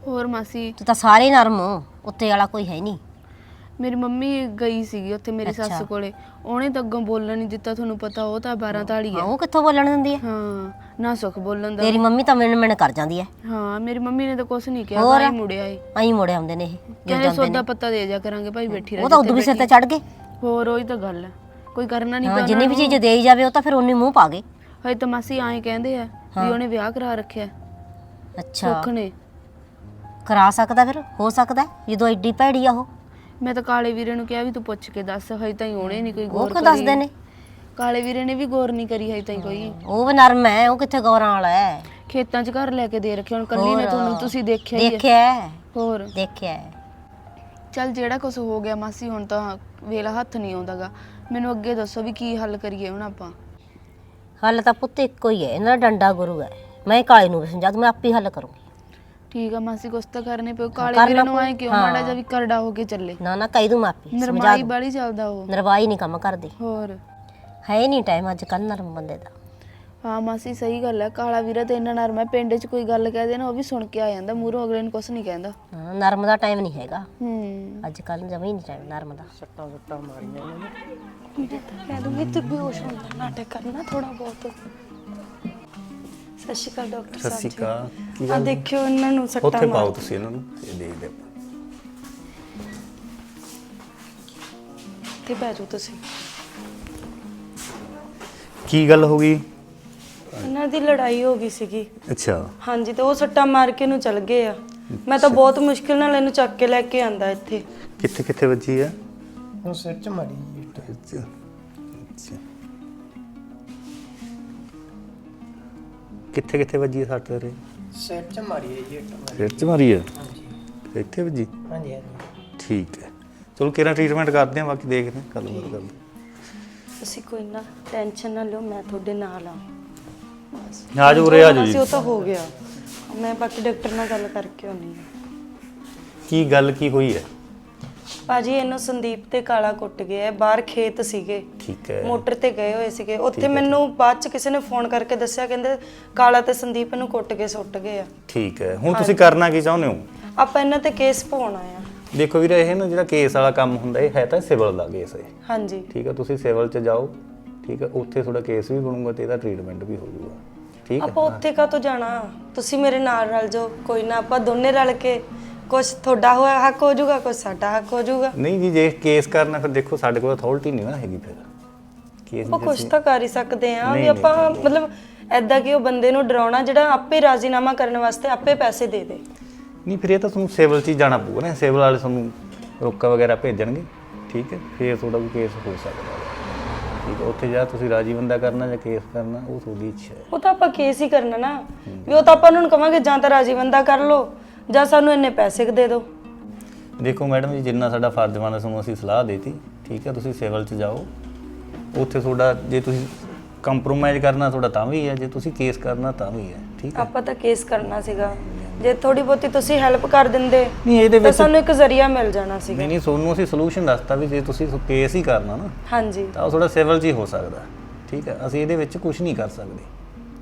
ਹੋਰ ਮਾਸੀ। ਤੂੰ ਤਾਂ ਸਾਰੇ ਨਰਮ ਹੋ ਉੱਤੇ ਵਾਲਾ ਕੋਈ ਹੈ ਨਹੀਂ। ਮੇਰੀ ਮੰਮੀ ਗਈ ਸੀਗੀ ਉੱਥੇ ਮੇਰੀ ਸੱਸ ਕੋਲੇ। ਉਹਨੇ ਤਾਂ ਅੱਗੋਂ ਬੋਲਣ ਨਹੀਂ ਦਿੱਤਾ ਤੁਹਾਨੂੰ ਪਤਾ ਉਹ ਤਾਂ 12 ਤਾੜੀ ਹੈ। ਉਹ ਕਿੱਥੋਂ ਬੋਲਣ ਦਿੰਦੀ ਹੈ? ਹਾਂ ਨਾ ਸੁਖ ਬੋਲਣ ਦਾ। ਤੇਰੀ ਮੰਮੀ ਤਾਂ ਮੈਨੂੰ ਮਿਣ ਕਰ ਜਾਂਦੀ ਹੈ। ਹਾਂ ਮੇਰੀ ਮੰਮੀ ਨੇ ਤਾਂ ਕੁਝ ਨਹੀਂ ਕਿਹਾ ਹੋਰ? ਭਾਈ ਮੁੜਿਆ ਏ ਐਂ ਮੁੜੇ ਆਉਂਦੇ ਨੇ ਇਹ ਕਹਿੰਦੇ ਜਾਂਦੇ ਸੌਦਾ ਨੇ। ਪੱਤਾ ਦੇ ਜਾ ਕਰਾਂਗੇ ਭਾਈ ਬੈਠੀ ਰਹਿ ਉਹ ਤਾਂ ਉਦੋਂ ਵੀ ਸਿਰ ਤੇ ਚੜ ਗਏ। ਹੋਰ ਉਹੀ ਤਾਂ ਗੱਲ ਹੈ। ਕੋਈ ਕਰਨਾ ਨਹੀਂ ਹਾਂ ਜਿੰਨੀ ਵੀ ਚੀਜ਼ ਦੇਈ ਜਾਵੇ ਉਹ ਤਾਂ ਫਿਰ ਉਨੀ ਮੂੰਹ ਪਾ ਗਏ। ਹਜੇ ਤਾਂ ਮਾਸੀ ਐਂ ਕਹਿੰਦੇ ਆ ਵੀ ਉਹਨੇ ਵਿਆਹ ਕਰਾ ਰੱਖਿਆ। ਅੱਛਾ। ਸੁੱਖ ਨੇ। ਕਰਾ ਸਕਦਾ ਫਿਰ? ਹੋ ਸਕਦਾ ਜਦੋਂ ਐਡੀ ਭੈੜੀ ਆ ਉਹ? ਮੈਂ ਤਾਂ ਕਾਲੇ ਵੀਰੇ ਨੂੰ ਕਿਹਾ ਵੀ ਤੂੰ ਪੁੱਛ ਕੇ ਦੱਸ ਹਜੇ ਤਾਂ ਉਹਨੇ ਨਹੀਂ ਕੋਈ ਉਹ ਗੌਰ ਦੱਸਦੇ ਨੇ? ਕਾਲੇ ਵੀਰੇ ਨੇ ਵੀ ਗੌਰ ਨਹੀਂ ਕਰੀ ਹਜੇ ਤਾਈਂ ਕੋਈ। ਉਹ ਵੀ ਨਰਮ ਹੈ ਉਹ ਕਿੱਥੇ ਗੌਰਾਂ ਵਾਲਾ ਹੈ? ਖੇਤਾਂ 'ਚ ਘਰ ਲੈ ਕੇ ਦੇ ਰੱਖਿਆ ਹੁਣ ਕੱਲੀ ਨੇ ਤੁਹਾਨੂੰ ਤੁਸੀਂ ਦੇਖਿਆ ਹੀ ਹੈ। ਦੇਖਿਆ ਹੈ, ਹੋਰ। ਦੇਖਿਆ ਹੈ। ਚੱਲ ਜਿਹੜਾ ਕੁਝ ਹੋ ਗਿਆ ਮਾਸੀ ਹੁਣ ਤਾਂ ਵੇਲਾ ਹੱਥ ਨਹੀਂ ਆਉਂਦਾਗਾ। ਮੈਨੂੰ ਅੱਗੇ ਦੱਸੋ ਵੀ ਕੀ ਹੱਲ ਕਰੀਏ ਹੁਣ ਆਪਾਂ। ਹੱਲ ਤਾਂ ਪੁੱਤ ਇੱਕੋ ਹੀ ਹੈ ਇਹਨਾਂ ਦਾ ਡੰਡਾ ਗੁਰੂ ਹੈ। ਮੈਂ ਕਾਲੇ ਨੂੰ ਵੀ ਸਮਝਾ ਦੂੰ ਮੈਂ ਆਪੇ ਹੱਲ ਕਰੂੰਗੀ। ਠੀਕ ਆ ਮਾਸੀ ਕੁਛ ਤਾਂ ਕਰਨੇ ਪਿਓ ਕਾਲੇ ਵੀਰੇ ਨੂੰ। ਆਏ ਕਿਉਂ? ਮਾੜਾ ਜਿਹਾ ਵੀ ਕਰੜਾ ਹੋ ਕੇ ਚੱਲੇ। ਨਾ ਨਾ ਕਹਿ ਦੂੰ ਮੈਂ ਸਮਝਾ ਨਰਮਾਈ ਦੂੰ। ਬਾਲੀ ਚੱਲਦਾ ਉਹ। ਨਰਵਾਈ ਨਹੀਂ ਕੰਮ ਕਰਦੀ। ਹੋਰ? ਹੈ ਨਹੀਂ ਟਾਈਮ ਅੱਜ ਕੱਲ ਨਰਮ ਬੰਦੇ ਦਾ। ਹਾਂ ਮਾਸੀ ਸਹੀ ਗੱਲ ਹੈ ਕਾਲਾ ਵੀਰਾ ਤੇ ਇੰਨਾ ਨਰਮ ਹੈ ਪਿੰਡ 'ਚ ਕੋਈ ਗੱਲ ਕਹਿ ਦੇ ਨਾ ਉਹ ਵੀ ਸੁਣ ਕੇ ਆ ਜਾਂਦਾ। ਮੂਹਰੋਂ ਅਗਲੇ ਨੂੰ ਕੁਛ ਨਹੀਂ ਕਹਿੰਦਾ। ਹਾਂ, ਨਰਮ ਦਾ ਟਾਈਮ ਨਹੀਂ ਹੈਗਾ। ਹੂੰ। ਅੱਜ ਕੱਲ ਜਮੀ ਨਹੀਂ ਟਾਈਮ ਨਰਮ ਦਾ। ਕਹਿ ਦੂੰਗੀ ਤੂੰ ਬੇਹੋਸ਼ ਹੋਣ ਦਾ ਨਾਟਕ ਕਰਨਾ ਥੋੜਾ ਬਹੁਤ। ਸਤਿ ਸ਼੍ਰੀ ਅਕਾਲ ਡਾਕਟਰ ਸਾਹਿਬ ਸਤਿ ਸ਼੍ਰੀ ਅਕਾਲ। ਕੀ ਆ ਦੇਖਿਓ ਇਹਨਾਂ ਨੂੰ ਸੱਟਾਂ ਉੱਥੇ ਮਾਰ ਪਾਓ ਤੁਸੀਂ ਇਹਨਾਂ ਨੂੰ ਇਹ ਦੇਖਦੇ ਆਪਾਂ ਤੇ ਬਹਿ ਜਾਓ ਤੁਸੀਂ। ਕੀ ਗੱਲ ਹੋ ਗਈ? ਇਹਨਾਂ ਦੀ ਲੜਾਈ ਹੋ ਗਈ ਸੀਗੀ। ਅੱਛਾ। ਹਾਂਜੀ ਤੇ ਉਹ ਸੱਟਾਂ ਮਾਰ ਕੇ ਨੂੰ ਚਲ ਗਏ ਆ। ਮੈਂ ਤਾਂ ਬਹੁਤ ਮੁਸ਼ਕਿਲ ਨਾਲ ਇਹਨੂੰ ਚੱਕ ਕੇ ਲੈ ਕੇ ਆਂਦਾ ਇੱਥੇ। ਕਿੱਥੇ ਕਿੱਥੇ ਵੱਜੀ ਆ? ਉਹ ਸਿਰ ਚ ਮਾਰੀ ਜੀ ਇੱਟ। ਅੱਛਾ। ਅੱਛਾ। ਕਿੱਥੇ ਕਿੱਥੇ ਵੱਜੀ ਸੱਟ ਤੇਰੇ? ਸਿਰ ਚ ਮਾਰੀ ਹੈ ਜੀ ਇੱਟ ਮਾਰੀ। ਸਿਰ 'ਚ ਮਾਰੀ ਆ ਇੱਥੇ ਵੱਜੀ? ਹਾਂਜੀ ਹਾਂਜੀ। ਠੀਕ ਹੈ। ਚਲੋ ਕਿਹੜਾ ਟ੍ਰੀਟਮੈਂਟ ਕਰਦੇ ਆ ਬਾਕੀ ਦੇਖਦੇ ਹਾਂ ਕੱਲ ਬਾਤ ਕਰਦੇ ਤੁਸੀਂ ਕੋਈ ਨਾ ਟੈਨਸ਼ਨ ਨਾ ਲਿਓ ਮੈਂ ਤੁਹਾਡੇ ਨਾਲ ਆ। ਹਾਂ। ਆ ਜਾਓ ਉਰੇ ਆ ਜਾਓ ਜੀ। ਉਹ ਤਾਂ ਹੋ ਗਿਆ। ਮੈਂ ਬਾਕੀ ਡਾਕਟਰ ਨਾਲ ਗੱਲ ਕਰਕੇ ਆਉਣੀ ਆ ਕੀ ਗੱਲ ਕੀ ਹੋਈ ਹੈ? ਭਾਜੀ ਇਹਨੂੰ ਸੰਦੀਪ ਤੇ ਕਾਲਾ ਕੁੱਟ ਗਿਆ ਹੈ ਬਾਹਰ ਖੇਤ ਸੀਗੇ। ਠੀਕ ਹੈ। ਮੋਟਰ ਤੇ ਗਏ ਹੋਏ ਸੀਗੇ। ਉੱਥੇ ਮੈਨੂੰ ਬਾਅਦ ਚ ਕਿਸੇ ਨੇ ਫੋਨ ਕਰਕੇ ਦੱਸਿਆ ਕਹਿੰਦੇ ਕਾਲਾ ਤੇ ਸੰਦੀਪ ਨੂੰ ਕੁੱਟ ਕੇ ਸੁੱਟ ਗਏ ਆ। ਠੀਕ ਹੈ। ਹੁਣ ਤੁਸੀਂ ਕਰਨਾ ਕੀ ਚਾਹੁੰਦੇ ਹੋ? ਆਪਾਂ ਇਹਨਾਂ ਤੇ ਕੇਸ ਪਾਉਣਾ ਆ। ਦੇਖੋ ਵੀਰੇ ਇਹ ਨਾ ਜਿਹੜਾ ਕੇਸ ਵਾਲਾ ਕੰਮ ਹੁੰਦਾ ਇਹ ਹੈ ਤਾਂ ਸਿਵਲ ਦਾ ਕੇਸ ਹੈ ਹਾਂਜੀ। ਠੀਕ ਹੈ ਤੁਸੀਂ ਸਿਵਲ 'ਚ ਜਾਓ ਠੀਕ ਹੈ ਉੱਥੇ ਤੁਹਾਡਾ ਕੇਸ ਵੀ ਬਣੂਗਾ ਤੇ ਇਹਦਾ ਟ੍ਰੀਟਮੈਂਟ ਵੀ ਹੋ ਜਾਊਗਾ ਠੀਕ ਹੈ। ਆਪਾਂ ਉੱਥੇ ਕਾ ਤੋਂ ਜਾਣਾ? ਤੁਸੀਂ ਮੇਰੇ ਨਾਲ ਰਲ ਜਾਓ ਕੋਈ ਨਾ ਆਪਾਂ ਦੋਨੇ ਰਲ ਕੇ ਕੁਝ ਤੁਹਾਡਾ ਹੋਇਆ ਹੱਕ ਹੋ ਜਾਊਗਾ ਕੁਝ ਸਾਡਾ ਹੱਕ ਹੋ ਜਾਊਗਾ। ਨਹੀਂ ਜੀ ਜੇ ਕੇਸ ਕਰਨਾ ਫਿਰ ਦੇਖੋ ਸਾਡੇ ਕੋਲ ਅਥਾਰਟੀ ਨਹੀਂ ਨਾ ਹੈਗੀ ਫਿਰ। ਕੇਸ ਆਪਾਂ ਕੁਝ ਤਾਂ ਕਰ ਹੀ ਸਕਦੇ ਆ ਵੀ ਆਪਾਂ ਮਤਲਬ ਐਦਾਂ ਕਿ ਉਹ ਬੰਦੇ ਨੂੰ ਡਰਾਉਣਾ ਜਿਹੜਾ ਆਪੇ ਰਾਜ਼ੀਨਾਮਾ ਕਰਨ ਵਾਸਤੇ ਆਪੇ ਪੈਸੇ ਦੇ ਦੇ। ਨਹੀਂ ਫਿਰ ਇਹ ਤਾਂ ਤੁਹਾਨੂੰ ਸਿਵਲ 'ਚ ਹੀ ਜਾਣਾ ਪਊਗਾ ਨਾ ਸਿਵਲ ਵਾਲੇ ਤੁਹਾਨੂੰ ਰੋਕਾ ਵਗੈਰਾ ਭੇਜਣਗੇ। ਠੀਕ ਹੈ ਫਿਰ ਤੁਹਾਡਾ ਕੋਈ ਕੇਸ ਹੋ ਸਕਦਾ ਹੈ। ਠੀਕ ਹੈ ਉੱਥੇ ਜਾ ਤੁਸੀਂ ਰਾਜੀ ਬੰਦਾ ਕਰਨਾ ਜਾਂ ਕੇਸ ਕਰਨਾ ਉਹ ਤੁਹਾਡੀ ਇੱਛਾ ਹੈ। ਉਹ ਤਾਂ ਆਪਾਂ ਕੇਸ ਹੀ ਕਰਨਾ ਨਾ। ਵੀ ਉਹ ਤਾਂ ਆਪਾਂ ਉਹਨਾਂ ਨੂੰ ਕਵਾਂਗੇ ਜਾਂ ਤਾਂ ਰਾਜੀ ਬੰਦਾ ਕਰ ਲਓ। ਜਾਂ ਸਾਨੂੰ ਇੰਨੇ ਪੈਸੇ ਕੁ ਦੇ ਦਿਓ? ਦੇਖੋ ਮੈਡਮ ਜੀ ਜਿੰਨਾ ਸਾਡਾ ਫਰਜ਼ ਬਣਦਾ ਤੁਹਾਨੂੰ ਅਸੀਂ ਸਲਾਹ ਦੇਤੀ ਠੀਕ ਹੈ? ਤੁਸੀਂ ਸਿਵਲ 'ਚ ਜਾਓ। ਉੱਥੇ ਤੁਹਾਡਾ ਜੇ ਤੁਸੀਂ ਕੰਪਰੋਮਾਈਜ਼ ਕਰਨਾ ਤੁਹਾਡਾ ਤਾਂ ਵੀ ਹੈ ਜੇ ਤੁਸੀਂ ਕੇਸ ਕਰਨਾ ਤਾਂ ਵੀ ਹੈ ਠੀਕ ਹੈ? ਆਪਾਂ ਤਾਂ ਕੇਸ ਕਰਨਾ ਸੀਗਾ। ਜੇ ਥੋੜੀ ਬਹੁਤੀ ਤੁਸੀਂ ਹੈਲਪ ਕਰ ਦਿੰਦੇ ਨਹੀਂ ਇਹਦੇ ਤਾਂ ਵਿੱਚ ਸਾਨੂੰ ਇੱਕ ਜ਼ਰੀਆ ਮਿਲ ਜਾਣਾ ਸੀਗਾ। ਨਹੀਂ ਨਹੀਂ ਤੁਹਾਨੂੰ ਅਸੀਂ ਸੋਲੂਸ਼ਨ ਦੱਸਤਾ ਵੀ ਜੇ ਤੁਸੀਂ ਕੇਸ ਹੀ ਕਰਨਾ ਨਾ ਹਾਂਜੀ। ਤਾਂ ਉਹ ਥੋੜਾ ਸਿਵਲ 'ਚ ਹੀ ਹੋ ਸਕਦਾ ਠੀਕ ਹੈ? ਅਸੀਂ ਇਹਦੇ ਵਿੱਚ ਕੁਝ ਨਹੀਂ ਕਰ ਸਕਦੇ